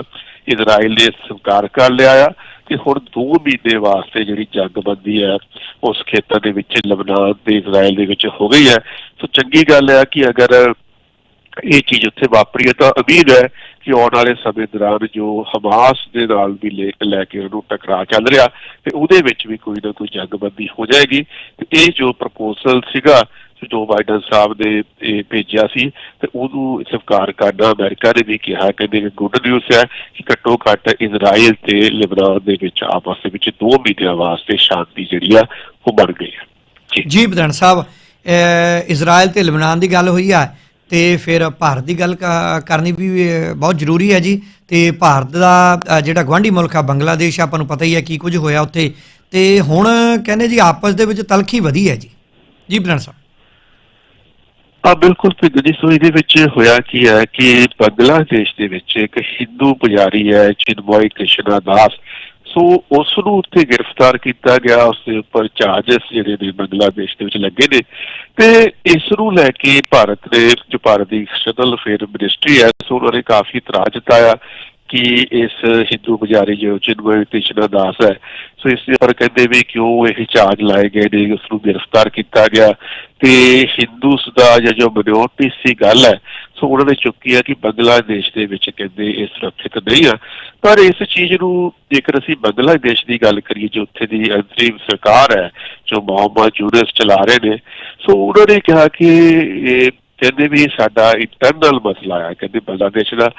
ਇਜ਼ਰਾਈਲ ਨੇ ਸਵੀਕਾਰ ਕਰ ਲਿਆ ਆ। ਕਿ ਹੁਣ 2 ਮਹੀਨੇ ਵਾਸਤੇ ਜਿਹੜੀ ਜੰਗਬੰਦੀ ਹੈ, ਉਸ ਖੇਤਰ ਦੇ ਵਿੱਚ ਲਬਨਾਨ ਤੇ ਇਜ਼ਰਾਈਲ ਦੇ ਵਿੱਚ ਹੋ ਗਈ ਹੈ। ਸੋ ਚੰਗੀ ਗੱਲ ਹੈ ਕਿ ਅਗਰ ਇਹ ਚੀਜ਼ ਉੱਥੇ ਵਾਪਰੀ ਹੈ, ਤਾਂ ਉਮੀਦ ਹੈ ਕਿ ਆਉਣ ਵਾਲੇ ਸਮੇਂ ਦੌਰਾਨ ਜੋ ਹਮਾਸ ਦੇ ਨਾਲ ਵੀ ਲੈ ਲੈ ਕੇ ਉਹਨੂੰ ਟਕਰਾਅ ਚੱਲ ਰਿਹਾ, ਤੇ ਉਹਦੇ ਵਿੱਚ ਵੀ ਕੋਈ ਨਾ ਕੋਈ ਜੰਗਬੰਦੀ ਹੋ ਜਾਏਗੀ। ਤੇ ਇਹ ਜੋ ਪ੍ਰਪੋਜ਼ਲ ਸੀਗਾ ਜੋ ਬਾਈਡਨ ਸਾਹਿਬ ਨੇ ਭੇਜਿਆ ਸੀ ਤੇ ਉਹਨੂੰ ਸਵੀਕਾਰ ਕਰਨਾ ਅਮਰੀਕਾ ਨੇ ਵੀ ਕਿਹਾ। ਕਹਿੰਦੇ ਕਿ ਗੁੱਡ ਨਿਊਜ਼ ਹੈ ਕਿ ਘੱਟੋ ਘੱਟ ਇਜ਼ਰਾਈਲ ਤੇ ਲਿਬਨਾਨ ਦੇ ਵਿੱਚ ਆਪਸ ਦੇ ਵਿੱਚ ਦੋ ਮਹੀਨਿਆਂ ਵਾਸਤੇ ਸ਼ਾਂਤੀ ਜਿਹੜੀ ਆ, ਉਹ ਬਣ ਗਈ ਹੈ। ਜੀ। ਜੀ, ਪ੍ਰਧਾਨ ਸਾਹਿਬ ਇਜ਼ਰਾਈਲ ਤੇ ਲਿਬਨਾਨ ਦੀ ਗੱਲ ਹੋਈ ਆ ਤੇ ਫਿਰ ਭਾਰਤ ਦੀ ਗੱਲ ਕਰਨੀ ਵੀ ਬਹੁਤ ਜ਼ਰੂਰੀ ਹੈ ਜੀ। ਤੇ ਭਾਰਤ ਦਾ ਜਿਹੜਾ ਗਵਾਂਢੀ ਮੁਲਕ ਆ, ਬੰਗਲਾਦੇਸ਼, ਆਪਾਂ ਨੂੰ ਪਤਾ ਹੀ ਹੈ ਕੀ ਕੁਝ ਹੋਇਆ ਉੱਥੇ। ਤੇ ਹੁਣ ਕਹਿੰਦੇ ਜੀ, ਆਪਸ ਦੇ ਵਿੱਚ ਤਲਖੀ ਵਧੀ ਹੈ ਜੀ। ਜੀ, ਪ੍ਰਧਾਨ ਸਾਹਿਬ। ਆ ਬਿਲਕੁਲ ਭਿੰਦ ਜੀ, ਸੋ ਇਹਦੇ ਵਿੱਚ ਹੋਇਆ ਕੀ ਹੈ ਕਿ ਬੰਗਲਾਦੇਸ਼ ਦੇ ਵਿੱਚ ਇੱਕ ਹਿੰਦੂ ਪੁਜਾਰੀ ਹੈ, ਚਿਨਮੋਈ ਕ੍ਰਿਸ਼ਨਾ ਦਾਸ ਸੋ ਉਸ ਨੂੰ ਉੱਥੇ ਗ੍ਰਿਫਤਾਰ ਕੀਤਾ ਗਿਆ ਉਸ ਦੇ ਉੱਪਰ ਚਾਰਜਸ ਜਿਹੜੇ ਨੇ ਬੰਗਲਾਦੇਸ਼ ਦੇ ਵਿੱਚ ਲੱਗੇ ਨੇ। ਤੇ ਇਸ ਨੂੰ ਲੈ ਕੇ ਭਾਰਤ ਦੇ ਜੋ ਭਾਰਤ ਦੀ ਐਕਸਟਰਨਲ ਅਫੇਅਰ ਮਿਨਿਸਟਰੀ ਹੈ, ਸੋ ਉਹਨਾਂ ਨੇ ਕਾਫੀ ਇਤਰਾਜ਼ ਜਤਾਇਆ। ਕਿ ਇਸ ਹਿੰਦੂ ਪੁਜਾਰੀ ਜੋ ਚਿਨਮੋਈ ਕ੍ਰਿਸ਼ਨਾ ਦਾਸ ਹੈ, ਸੋ ਇਸ ਦੇ ਕਹਿੰਦੇ ਵੀ ਕਿਉਂ ਇਹ ਚਾਰਜ ਲਾਏ ਗਏ ਨੇ ਉਸ ਨੂੰ ਗ੍ਰਿਫਤਾਰ ਕੀਤਾ ਗਿਆ। ਤੇ ਹਿੰਦੂਸ ਦਾ ਜੋ ਮਿਨੋਰਟੀ ਸੀ ਗੱਲ ਹੈ, ਸੋ ਉਹਨਾਂ ਨੇ ਚੁੱਕੀ ਹੈ ਕਿ ਬੰਗਲਾਦੇਸ਼ ਦੇ ਵਿੱਚ ਕਹਿੰਦੇ ਇਹ ਸੁਰੱਖਿਅਤ ਨਹੀਂ ਆ। ਪਰ ਇਸ ਚੀਜ਼ ਨੂੰ ਜੇਕਰ ਅਸੀਂ ਬੰਗਲਾਦੇਸ਼ ਦੀ ਗੱਲ ਕਰੀਏ, ਜੋ ਉੱਥੇ ਦੀ ਅੰਤਰੀਮ ਸਰਕਾਰ ਹੈ, ਜੋ ਮੁਹੰਮਦ ਯੂਨਸ ਚਲਾ ਰਹੇ ਨੇ, ਸੋ ਉਹਨਾਂ ਨੇ ਕਿਹਾ ਕਿ ਇਹ ਕਹਿੰਦੇ ਵੀ ਸਾਡਾ ਇੰਟਰਨਲ ਮਸਲਾ ਆ, ਕਹਿੰਦੇ ਬੰਗਲਾਦੇਸ਼ ਦਾ।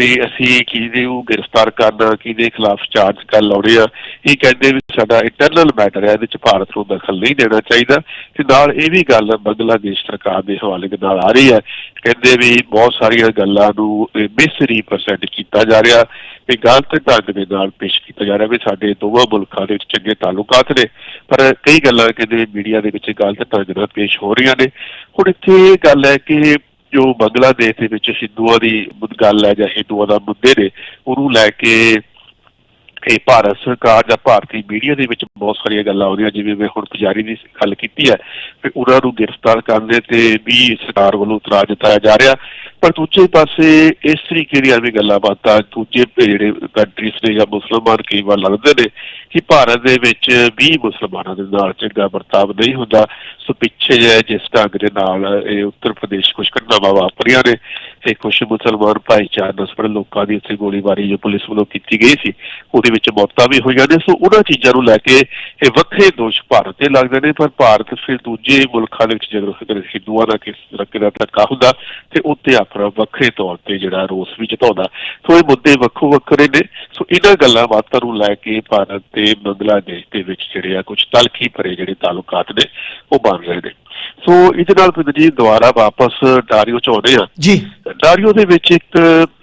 ਵੀ ਅਸੀਂ ਕਿਹਦੇ ਨੂੰ ਗ੍ਰਿਫਤਾਰ ਕਰਨਾ, ਕਿਹਦੇ ਖਿਲਾਫ ਚਾਰਜ ਕਰ ਲਾਉਣੇ ਆ, ਇਹ ਕਹਿੰਦੇ ਵੀ ਸਾਡਾ ਇੰਟਰਨਲ ਮੈਟਰ ਹੈ ਇਹਦੇ ਚ ਭਾਰਤ ਨੂੰ ਦਖਲ ਨਹੀਂ ਦੇਣਾ ਚਾਹੀਦਾ ਤੇ ਨਾਲ ਇਹ ਵੀ ਗੱਲ ਬੰਗਲਾਦੇਸ਼ ਸਰਕਾਰ ਦੇ ਹਵਾਲੇ ਦੇ ਨਾਲ ਆ ਰਹੀ ਹੈ। ਕਹਿੰਦੇ ਵੀ ਬਹੁਤ ਸਾਰੀਆਂ ਗੱਲਾਂ ਨੂੰ ਮਿਸ ਰੀਪ੍ਰੈਜ਼ੈਂਟ ਕੀਤਾ ਜਾ ਰਿਹਾ ਤੇ ਗਲਤ ਢੰਗ ਦੇ ਨਾਲ ਪੇਸ਼ ਕੀਤਾ ਜਾ ਰਿਹਾ ਵੀ ਸਾਡੇ ਦੋਵਾਂ ਮੁਲਕਾਂ ਦੇ ਵਿੱਚ ਚੰਗੇ ਤਾਲੁਕਾਤ ਨੇ। ਪਰ ਕਈ ਗੱਲਾਂ ਕਹਿੰਦੇ ਮੀਡੀਆ ਦੇ ਵਿੱਚ ਗਲਤ ਢੰਗ ਨਾਲ ਪੇਸ਼ ਹੋ ਰਹੀਆਂ ਨੇ। ਹੁਣ ਇੱਥੇ ਇਹ ਗੱਲ ਹੈ ਕਿ ਜੋ ਬੰਗਲਾਦੇਸ਼ ਦੇ ਵਿੱਚ ਹਿੰਦੂਆਂ ਦੀ ਗੱਲ ਹੈ ਜਾਂ ਹਿੰਦੂਆਂ ਦਾ ਮੁੱਦੇ ਨੇ, ਉਹਨੂੰ ਲੈ ਕੇ ਇਹ ਭਾਰਤ ਸਰਕਾਰ ਜਾਂ ਭਾਰਤੀ ਮੀਡੀਆ ਦੇ ਵਿੱਚ ਬਹੁਤ ਸਾਰੀਆਂ ਗੱਲਾਂ ਆਉਂਦੀਆਂ ਜਿਵੇਂ ਮੈਂ ਹੁਣ ਪੁਜਾਰੀ ਦੀ ਗੱਲ ਕੀਤੀ ਹੈ ਕਿ ਉਹਨਾਂ ਨੂੰ ਗ੍ਰਿਫਤਾਰ ਕਰਨ ਦੇ ਤੇ ਵੀ ਸਰਕਾਰ ਵੱਲੋਂ ਇਤਰਾਜ਼ ਜਤਾਇਆ ਜਾ ਰਿਹਾ। ਪਰ ਦੂਜੇ ਪਾਸੇ ਇਸ ਤਰੀਕੇ ਦੀਆਂ ਵੀ ਗੱਲਾਂ ਬਾਤਾਂ ਦੂਜੇ ਜਿਹੜੇ ਕੰਟਰੀਜ਼ ਨੇ ਜਾਂ ਮੁਸਲਮਾਨ ਕਈ ਵਾਰ ਲੱਗਦੇ ਨੇ ਕਿ ਭਾਰਤ ਦੇ ਵਿੱਚ ਵੀ ਮੁਸਲਮਾਨਾਂ ਦੇ ਨਾਲ ਚੰਗਾ ਵਰਤਾਵ ਨਹੀਂ ਹੁੰਦਾ। ਸੋ ਪਿੱਛੇ ਜਿਸ ਢੰਗ ਦੇ ਨਾਲ ਇਹ ਉੱਤਰ ਪ੍ਰਦੇਸ਼ ਕੁਝ ਘਟਨਾਵਾਂ ਵਾਪਰੀਆਂ ਨੇ। ਤੇ ਕੁਝ ਮੁਸਲਮਾਨ ਭਾਈਚਾਰੇ ਨਸਬਤ ਲੋਕਾਂ ਦੀ ਉੱਥੇ ਗੋਲੀਬਾਰੀ ਜੋ ਪੁਲਿਸ ਵੱਲੋਂ ਕੀਤੀ ਗਈ ਸੀ, ਉਹਦੇ ਵਿੱਚ ਮੌਤਾਂ ਵੀ ਹੋਈਆਂ ਨੇ। ਸੋ ਉਹਨਾਂ ਚੀਜ਼ਾਂ ਨੂੰ ਲੈ ਕੇ ਇਹ ਵੱਖਰੇ ਦੋਸ਼ ਭਾਰਤ ਤੇ ਲੱਗਦੇ ਨੇ, ਪਰ ਭਾਰਤ ਫਿਰ ਦੂਜੇ ਮੁਲਕਾਂ ਦੇ ਵਿੱਚ ਜਦੋਂ ਫਿਰ ਹਿੰਦੂਆਂ ਦਾ ਕਿਸ ਤਰ੍ਹਾਂ ਦਾ ਧੱਕਾ ਹੁੰਦਾ ਤੇ ਉੱਤੇ ਆਪਣਾ ਵੱਖਰੇ ਤੌਰ ਤੇ ਜਿਹੜਾ ਰੋਸ ਵੀ ਜਤਾਉਂਦਾ। ਸੋ ਇਹ ਮੁੱਦੇ ਵੱਖੋ ਵੱਖਰੇ ਨੇ। ਸੋ ਇਹਨਾਂ ਗੱਲਾਂ ਬਾਤਾਂ ਨੂੰ ਲੈ ਕੇ ਭਾਰਤ ਤੇ ਬੰਗਲਾਦੇਸ਼ ਦੇ ਵਿੱਚ ਜਿਹੜੇ ਆ ਕੁਝ ਤਲਖੀ ਭਰੇ ਜਿਹੜੇ ਤਾਲੁਕਾਤ ਨੇ, ਉਹ ਬਣ ਰਹੇ ਨੇ। ਸੋ ਇਹਦੇ ਨਾਲ ਫਿਰ ਜੀ ਦੁਬਾਰਾ ਵਾਪਸ ਡਾਰੀਓ ਚ ਆਉਂਦੇ ਆ। ਜੀ। ਡਾਰੀਓ ਦੇ ਵਿੱਚ ਇੱਕ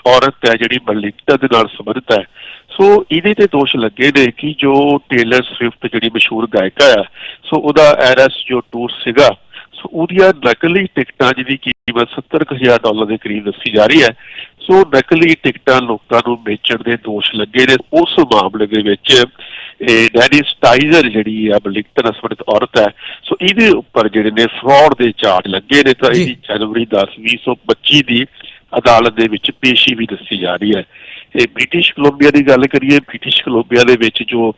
ਔਰਤ ਹੈ ਜਿਹੜੀ ਮਲਿਕਤਾ ਦੇ ਨਾਲ ਸੰਬੰਧਿਤ ਹੈ। ਸੋ ਇਹਦੇ ਤੇ ਦੋਸ਼ ਲੱਗੇ ਨੇ ਕਿ ਜੋ ਟੇਲਰ ਸਵਿਫਟ ਜਿਹੜੀ ਮਸ਼ਹੂਰ ਗਾਇਕਾ ਆ ਸੋ ਉਹਦਾ ਐਰਐਸ ਜੋ ਟੂਰ ਸੀਗਾ ਸੋ ਉਹਦੀਆਂ ਨਕਲੀ ਟਿਕਟਾਂ ਜਿਹਦੀ ਕੀਮਤ 70000 ਡਾਲਰ ਦੇ ਕਰੀਬ ਦੱਸੀ ਜਾ ਰਹੀ ਹੈ। ਸੋ ਨਕਲੀ ਟਿਕਟਾਂ ਲੋਕਾਂ ਨੂੰ ਵੇਚਣ ਦੇ ਦੋਸ਼ ਲੱਗੇ ਨੇ। ਉਸ ਮਾਮਲੇ ਦੇ ਵਿੱਚ ਇਹ ਡੈਨੀ ਸਟਾਈਜ਼ਰ ਜਿਹੜੀ ਆ ਮਲਿਕਤਾ ਨਾਲ ਸੰਬੰਧਿਤ ਔਰਤ ਹੈ। ਸੋ ਇਹਦੇ ਉੱਪਰ ਜਿਹੜੇ ਨੇ ਫਰਾਡ ਦੇ ਚਾਰਜ ਲੱਗੇ ਨੇ ਤਾਂ। ਇਹਦੀ ਜਨਵਰੀ 10 2025 ਦੀ ਅਦਾਲਤ ਦੇ ਵਿੱਚ ਪੇਸ਼ੀ ਵੀ ਦੱਸੀ ਜਾ ਰਹੀ ਹੈ। ਇਹ ਬ੍ਰਿਟਿਸ਼ ਕੋਲੰਬੀਆ ਦੀ ਗੱਲ ਕਰੀਏ ਬ੍ਰਿਟਿਸ਼ ਕੋਲੰਬੀਆ ਦੇ ਵਿੱਚ ਜੋ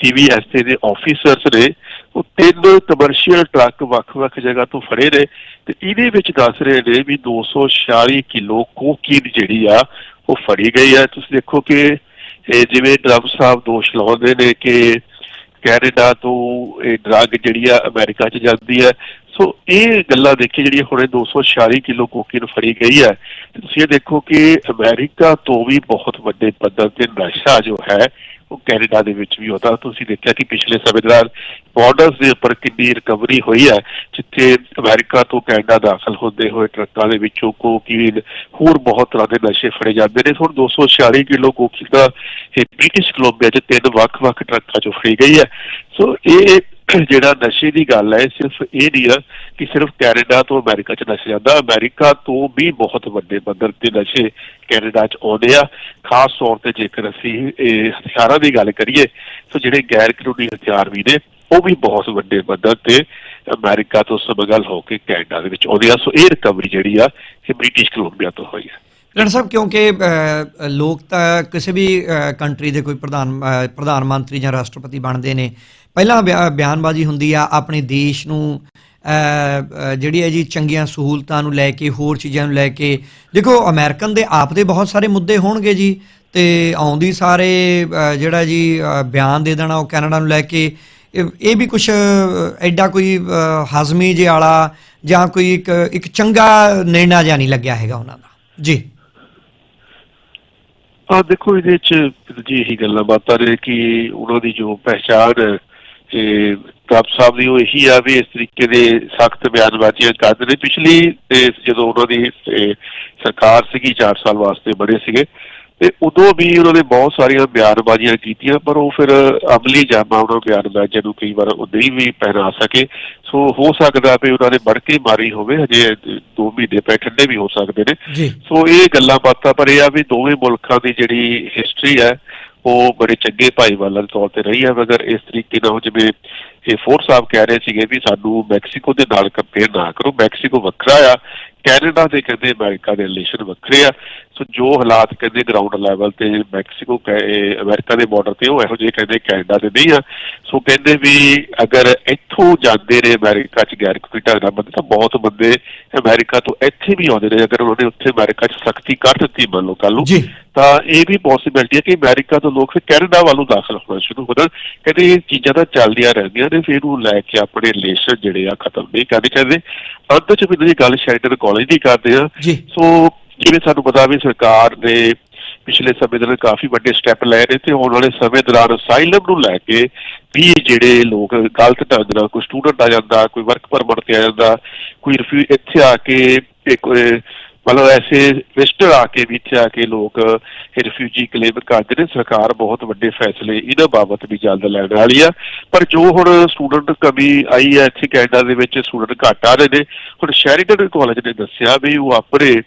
ਸੀਵੀਐਸਏ ਦੇ ਆਫੀਸਰਸ ਨੇ ਉਹ ਤਿੰਨ ਕਮਰਸ਼ੀਅਲ ਟਰੱਕ ਵੱਖ-ਵੱਖ ਜਗ੍ਹਾ ਤੋਂ ਫੜੇ ਨੇ ਤੇ ਇਹਦੇ ਵਿੱਚ ਦੱਸ ਰਹੇ ਨੇ ਵੀ 246 ਕਿਲੋ ਕੋਕੀਨ ਜਿਹੜੀ ਆ ਉਹ ਫੜੀ ਗਈ ਹੈ। ਤੁਸੀਂ ਦੇਖੋ ਕਿ ਇਹ ਜਿਵੇਂ ਟਰੰਪ ਸਾਹਿਬ ਦੋਸ਼ ਲਾਉਂਦੇ ਨੇ ਕਿ ਕੈਨੇਡਾ ਤੋਂ ਇਹ ਡਰੱਗ ਜਿਹੜੀ ਆ ਅਮਰੀਕਾ 'ਚ ਜਾਂਦੀ ਹੈ। ਸੋ ਇਹ ਗੱਲਾਂ ਦੇਖੀ ਜਿਹੜੀ ਹੁਣੇ 246 ਕਿਲੋ ਕੋਕੀਨ ਫੜੀ ਗਈ ਹੈ। ਤੁਸੀਂ ਇਹ ਦੇਖੋ ਕਿ ਅਮਰੀਕਾ ਤੋਂ ਵੀ ਬਹੁਤ ਵੱਡੇ ਪੱਧਰ ਤੇ ਨਸ਼ਾ ਜੋ ਹੈ ਉਹ ਕੈਨੇਡਾ ਦੇ ਵਿੱਚ ਵੀ ਹੁੰਦਾ। ਤੁਸੀਂ ਦੇਖਿਆ ਕਿ ਪਿਛਲੇ ਸਮੇਂ ਦੌਰਾਨ ਬਾਰਡਰਸ ਦੇ ਉੱਪਰ ਕਿੰਨੀ ਰਿਕਵਰੀ ਹੋਈ ਹੈ, ਜਿੱਥੇ ਅਮਰੀਕਾ ਤੋਂ ਕੈਨੇਡਾ ਦਾਖਲ ਹੁੰਦੇ ਹੋਏ ਟਰੱਕਾਂ ਦੇ ਵਿੱਚੋਂ ਕੋਕੀਨ ਹੋਰ ਬਹੁਤ ਤਰ੍ਹਾਂ ਦੇ ਨਸ਼ੇ ਫੜੇ ਜਾਂਦੇ ਨੇ। ਹੁਣ 246 ਕਿਲੋ ਕੋਕੀ ਦਾ ਇਹ ਬ੍ਰਿਟਿਸ਼ ਕੋਲੰਬੀਆ 'ਚ ਤਿੰਨ ਵੱਖ-ਵੱਖ ਟਰੱਕਾਂ 'ਚੋਂ ਫੜੀ ਗਈ ਹੈ। ਸੋ ਇਹ *coughs* ਜਿਹੜਾ ਨਸ਼ੇ ਦੀ ਗੱਲ ਹੈ, ਸਿਰਫ ਇਹ ਨਹੀਂ ਆ ਕਿ ਸਿਰਫ ਕੈਨੇਡਾ ਤੋਂ ਅਮਰੀਕਾ 'ਚ ਨਸ਼ਾ ਜਾਂਦਾ, ਅਮਰੀਕਾ ਤੋਂ ਵੀ ਬਹੁਤ ਵੱਡੇ ਪੱਧਰ ਤੇ ਨਸ਼ੇ ਕੈਨੇਡਾ 'ਚ ਆਉਂਦੇ ਆ। ਖਾਸ ਤੌਰ ਤੇ ਜੇਕਰ ਅਸੀਂ ਇਹ ਹਥਿਆਰਾਂ ਦੀ ਗੱਲ ਕਰੀਏ ਸੋ ਜਿਹੜੇ ਗੈਰ ਕਾਨੂੰਨੀ ਹਥਿਆਰ ਵੀ ਨੇ, ਉਹ ਵੀ ਬਹੁਤ ਵੱਡੇ ਪੱਧਰ ਤੇ ਅਮਰੀਕਾ ਤੋਂ ਸਮਗਲ ਹੋ ਕੇ ਕੈਨੇਡਾ ਦੇ ਵਿੱਚ ਆਉਂਦੇ ਆ। ਸੋ ਇਹ ਰਿਕਵਰੀ ਜਿਹੜੀ ਆ, ਇਹ ਬ੍ਰਿਟਿਸ਼ ਕੋਲੰਬੀਆ ਤੋਂ ਹੋਈ ਹੈ ਲੜ ਸਾਹਿਬ ਕਿਉਂਕਿ ਲੋਕ ਤਾਂ ਕਿਸੇ ਵੀ ਕੰਟਰੀ ਦੇ ਕੋਈ ਪ੍ਰਧਾਨ ਪ੍ਰਧਾਨ ਮੰਤਰੀ ਜਾਂ ਰਾਸ਼ਟਰਪਤੀ ਬਣਦੇ ਨੇ। ਪਹਿਲਾਂ ਬਿਆ- ਬਿਆਨਬਾਜ਼ੀ ਹੁੰਦੀ ਆ ਆਪਣੇ ਦੇਸ਼ ਨੂੰ ਜਿਹੜੀ ਹੈ ਜੀ ਚੰਗੀਆਂ ਸਹੂਲਤਾਂ ਨੂੰ ਲੈ ਕੇ ਹੋਰ ਚੀਜ਼ਾਂ ਨੂੰ ਲੈ ਕੇ। ਦੇਖੋ ਅਮਰੀਕਨ ਦੇ ਆਪ ਦੇ ਬਹੁਤ ਸਾਰੇ ਮੁੱਦੇ ਹੋਣਗੇ ਜੀ ਤੇ ਆਉਂਦੀ ਸਾਰੇ ਜਿਹੜਾ ਜੀ ਬਿਆਨ ਦੇ ਦੇਣਾ ਉਹ ਕੈਨੇਡਾ ਨੂੰ ਲੈ ਕੇ। ਇਹ ਇਹ ਵੀ ਕੁਝ ਐਡਾ ਕੋਈ ਅ, ਹਾਜ਼ਮੀ ਜਿਹਾ ਵਾਲਾ ਜਾਂ ਕੋਈ ਇੱਕ ਇੱਕ ਚੰਗਾ ਨਿਰਣਾ ਜਿਹਾ ਨਹੀਂ ਲੱਗਿਆ ਹੈਗਾ ਉਹਨਾਂ ਦਾ। ਜੀ। ਆ ਦੇਖੋ, ਇਹਦੇ ਚ ਜੀ ਇਹੀ ਗੱਲਾਂ ਬਾਤਾਂ ਨੇ ਕਿ ਉਹਨਾਂ ਦੀ ਜੋ ਪਹਿਚਾਣ ਹੈ ਇਹ ਕਪ ਸਾਹਿਬ ਦੀ ਉਹ ਇਹੀ ਆ ਵੀ ਇਸ ਤਰੀਕੇ ਦੇ ਸਖਤ ਬਿਆਨਬਾਜ਼ੀਆਂ ਕਰਦੇ ਨੇ। ਪਿਛਲੀ ਇਹ ਜਦੋਂ ਉਹਨਾਂ ਦੀ ਸਰਕਾਰ ਸੀਗੀ 4 ਸਾਲ ਵਾਸਤੇ ਬੜੇ ਸੀਗੇ। ਤੇ ਉਦੋਂ ਵੀ ਉਹਨਾਂ ਨੇ ਬਹੁਤ ਸਾਰੀਆਂ ਬਿਆਨਬਾਜ਼ੀਆਂ ਕੀਤੀਆਂ ਪਰ ਉਹ ਫਿਰ ਅਮਲੀ ਜਾਮਾ ਉਹਨਾਂ ਬਿਆਨਬਾਜ਼ੀਆਂ ਨੂੰ ਕਈ ਵਾਰ ਉਹ ਨਹੀਂ ਵੀ ਪਹਿਨਾ ਸਕੇ। ਸੋ ਹੋ ਸਕਦਾ ਵੀ ਉਹਨਾਂ ਨੇ ਵੜ ਕੇ ਮਾਰੀ ਹੋਵੇ ਹਜੇ 2 ਮਹੀਨੇ ਪੈ ਠੰਡੇ ਵੀ ਹੋ ਸਕਦੇ ਨੇ। ਸੋ ਇਹ ਗੱਲਾਂ ਬਾਤਾਂ ਪਰ ਇਹ ਆ ਵੀ ਦੋਵੇਂ ਮੁਲਕਾਂ ਦੀ ਜਿਹੜੀ ਹਿਸਟਰੀ ਹੈ ਉਹ ਬੜੇ ਚੰਗੇ ਭਾਈਵਾਲਾਂ ਦੇ ਤੌਰ ਤੇ ਰਹੀ ਹੈ। ਮਗਰ ਇਸ ਤਰੀਕੇ ਨਾਲ ਜਿਵੇਂ ਇਹ ਫੋਰ ਸਾਹਿਬ ਕਹਿ ਰਹੇ ਸੀਗੇ ਵੀ ਸਾਨੂੰ ਮੈਕਸੀਕੋ ਦੇ ਨਾਲ ਕੰਪੇਅਰ ਨਾ ਕਰੋ। ਮੈਕਸੀਕੋ ਵੱਖਰਾ ਆ ਕੈਨੇਡਾ ਤੇ ਕਹਿੰਦੇ ਅਮਰੀਕਾ ਦੇ ਰਿਲੇਸ਼ਨ ਵੱਖਰੇ ਆ। ਸੋ ਜੋ ਹਾਲਾਤ ਕਹਿੰਦੇ ਗਰਾਊਂਡ ਲੈਵਲ ਤੇ ਮੈਕਸੀਕੋ ਅਮਰੀਕਾ ਦੇ ਬਾਰਡਰ ਤੇ ਉਹ ਇਹੋ ਜਿਹੇ ਕਹਿੰਦੇ ਕੈਨੇਡਾ ਦੇ ਨਹੀਂ ਆ। ਸੋ ਕਹਿੰਦੇ ਵੀ ਅਗਰ ਇੱਥੋਂ ਜਾਂਦੇ ਨੇ ਅਮਰੀਕਾ ਚ ਗੈਰ ਕੋਈ ਢੰਗ ਨਾਲ ਬੰਦੇ ਤਾਂ ਬਹੁਤ ਬੰਦੇ ਅਮਰੀਕਾ ਤੋਂ ਇੱਥੇ ਵੀ ਆਉਂਦੇ ਨੇ। ਅਗਰ ਉਹਨਾਂ ਨੇ ਉੱਥੇ ਅਮਰੀਕਾ ਚ ਸਖਤੀ ਕਰ ਦਿੱਤੀ ਮੰਨ ਲਓ ਕੱਲ ਨੂੰ ਤਾਂ ਇਹ ਵੀ ਪੋਸੀਬਿਲਿਟੀ ਹੈ ਕਿ ਅਮਰੀਕਾ ਤੋਂ ਲੋਕ ਫਿਰ ਕੈਨੇਡਾ ਵੱਲ ਨੂੰ ਦਾਖਲ ਹੋਣਾ ਸ਼ੁਰੂ ਹੋ ਜਾਣ। ਕਹਿੰਦੇ ਇਹ ਚੀਜ਼ਾਂ ਤਾਂ ਚੱਲਦੀਆਂ ਰਹਿੰਦੀਆਂ ਨੇ ਫਿਰ ਉਹ ਲੈ ਕੇ ਆਪਣੇ ਰਿਲੇਸ਼ਨ ਜਿਹੜੇ ਆ ਖਤਮ ਨਹੀਂ ਕਰਨੇ ਚਾਹੀਦੇ। ਅੰਤ ਚ ਵੀ ਜਿਹੜੀ ਗੱਲ ਸ਼ੈਲਟਰ ਕਾਲਜ ਦੀ ਕਰਦੇ ਆ। ਜੀ। ਸੋ ਜਿਵੇਂ ਸਾਨੂੰ ਪਤਾ ਵੀ ਸਰਕਾਰ ਨੇ ਪਿਛਲੇ ਸਮੇਂ ਦੌਰਾਨ ਕਾਫੀ ਵੱਡੇ ਸਟੈਪ ਲਏ ਨੇ ਤੇ ਆਉਣ ਵਾਲੇ ਸਮੇਂ ਦੌਰਾਨ ਅਸਾਈਲਮ ਨੂੰ ਲੈ ਕੇ ਵੀ ਜਿਹੜੇ ਲੋਕ ਗਲਤ ਢੰਗ ਨਾਲ ਕੋਈ ਸਟੂਡੈਂਟ ਆ ਜਾਂਦਾ ਕੋਈ ਵਰਕ ਪਰਮਿਟ ਤੇ ਆ ਜਾਂਦਾ ਕੋਈ ਰਿਫਿਊ ਇੱਥੇ ਆ ਕੇ ਇੱਕ ਮਤਲਬ ਐਸੇ ਵਿਜ਼ਟਰ ਆ ਕੇ ਵਿੱਚ ਆ ਕੇ ਲੋਕ ਰਿਫਿਊਜੀ ਕਲੇਮ ਕਰਦੇ ਨੇ। ਸਰਕਾਰ ਬਹੁਤ ਵੱਡੇ ਫੈਸਲੇ ਇਹਨਾਂ ਬਾਬਤ ਵੀ ਜਲਦ ਲੈਣ ਵਾਲੀ ਆ। ਪਰ ਜੋ ਹੁਣ ਸਟੂਡੈਂਟ ਕਮੀ ਆਈ ਹੈ, ਇੱਥੇ ਕੈਨੇਡਾ ਦੇ ਵਿੱਚ ਸਟੂਡੈਂਟ ਘੱਟ ਆ ਰਹੇ ਨੇ। ਹੁਣ ਸ਼ੈਰੀਟਨ ਕਾਲਜ ਨੇ ਦੱਸਿਆ ਵੀ ਉਹ ਆਪਣੇ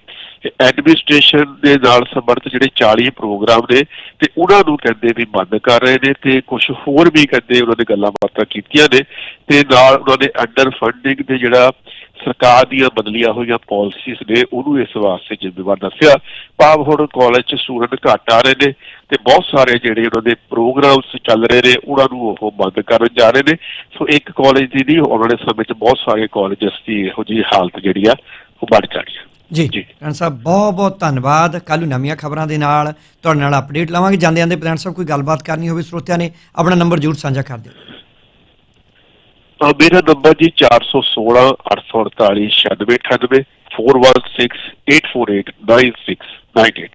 ਐਡਮਿਨਿਸਟ੍ਰੇਸ਼ਨ ਦੇ ਨਾਲ ਸੰਬੰਧਿਤ ਜਿਹੜੇ 40 ਪ੍ਰੋਗਰਾਮ ਨੇ ਤੇ ਉਹਨਾਂ ਨੂੰ ਕਹਿੰਦੇ ਵੀ ਬੰਦ ਕਰ ਰਹੇ ਨੇ ਤੇ ਕੁਝ ਹੋਰ ਵੀ ਕਹਿੰਦੇ ਉਹਨਾਂ ਨੇ ਗੱਲਾਂ ਬਾਤਾਂ ਕੀਤੀਆਂ ਨੇ ਤੇ ਨਾਲ ਉਹਨਾਂ ਨੇ ਅੰਡਰ ਫੰਡਿੰਗ ਦੇ ਜਿਹੜਾ ਸਰਕਾਰ ਦੀਆਂ ਬਦਲੀਆਂ ਹੋਈਆਂ ਪਾਲਿਸੀਜ਼ ਨੇ ਉਹਨੂੰ ਇਸ ਵਾਸਤੇ ਜ਼ਿੰਮੇਵਾਰ ਦੱਸਿਆ। ਭਾਵ ਹੁਣ ਕਾਲਜ ਚ ਸਟੂਡੈਂਟ ਘੱਟ ਆ ਰਹੇ ਨੇ ਤੇ ਬਹੁਤ ਸਾਰੇ ਜਿਹੜੇ ਉਹਨਾਂ ਦੇ ਪ੍ਰੋਗਰਾਮਸ ਚੱਲ ਰਹੇ ਨੇ ਉਹਨਾਂ ਨੂੰ ਉਹ ਬੰਦ ਕਰਨ ਜਾ ਰਹੇ ਨੇ। ਸੋ ਇੱਕ ਕਾਲਜ ਦੀ ਨਹੀਂ ਆਉਣ ਵਾਲੇ ਸਮੇਂ 'ਚ ਬਹੁਤ ਸਾਰੇ ਕਾਲਜਸ ਦੀ ਇਹੋ ਜਿਹੀ ਹਾਲਤ ਜਿਹੜੀ ਆ ਉਹ ਵੱਧ ਜਾਣੀ ਆ। ਜੀ ਜੀ। ਪ੍ਰਧਾਨ ਸਾਹਿਬ ਬਹੁਤ ਬਹੁਤ ਧੰਨਵਾਦ। ਕੱਲ੍ਹ ਨੂੰ ਨਵੀਆਂ ਖਬਰਾਂ ਦੇ ਨਾਲ ਤੁਹਾਡੇ ਨਾਲ ਅਪਡੇਟ ਲਵਾਂਗੇ। ਜਾਂਦੇ ਜਾਂਦੇ ਪ੍ਰਧਾਨ ਸਾਹਿਬ ਕੋਈ ਗੱਲਬਾਤ ਕਰਨੀ ਹੋਵੇ ਸਰੋਤਿਆਂ ਨੇ ਆਪਣਾ ਨੰਬਰ ਜ਼ਰੂਰ ਸਾਂਝਾ ਕਰ ਦਿਓ। ਮੇਰਾ ਨੰਬਰ ਜੀ 416 848 9698 416 848 9698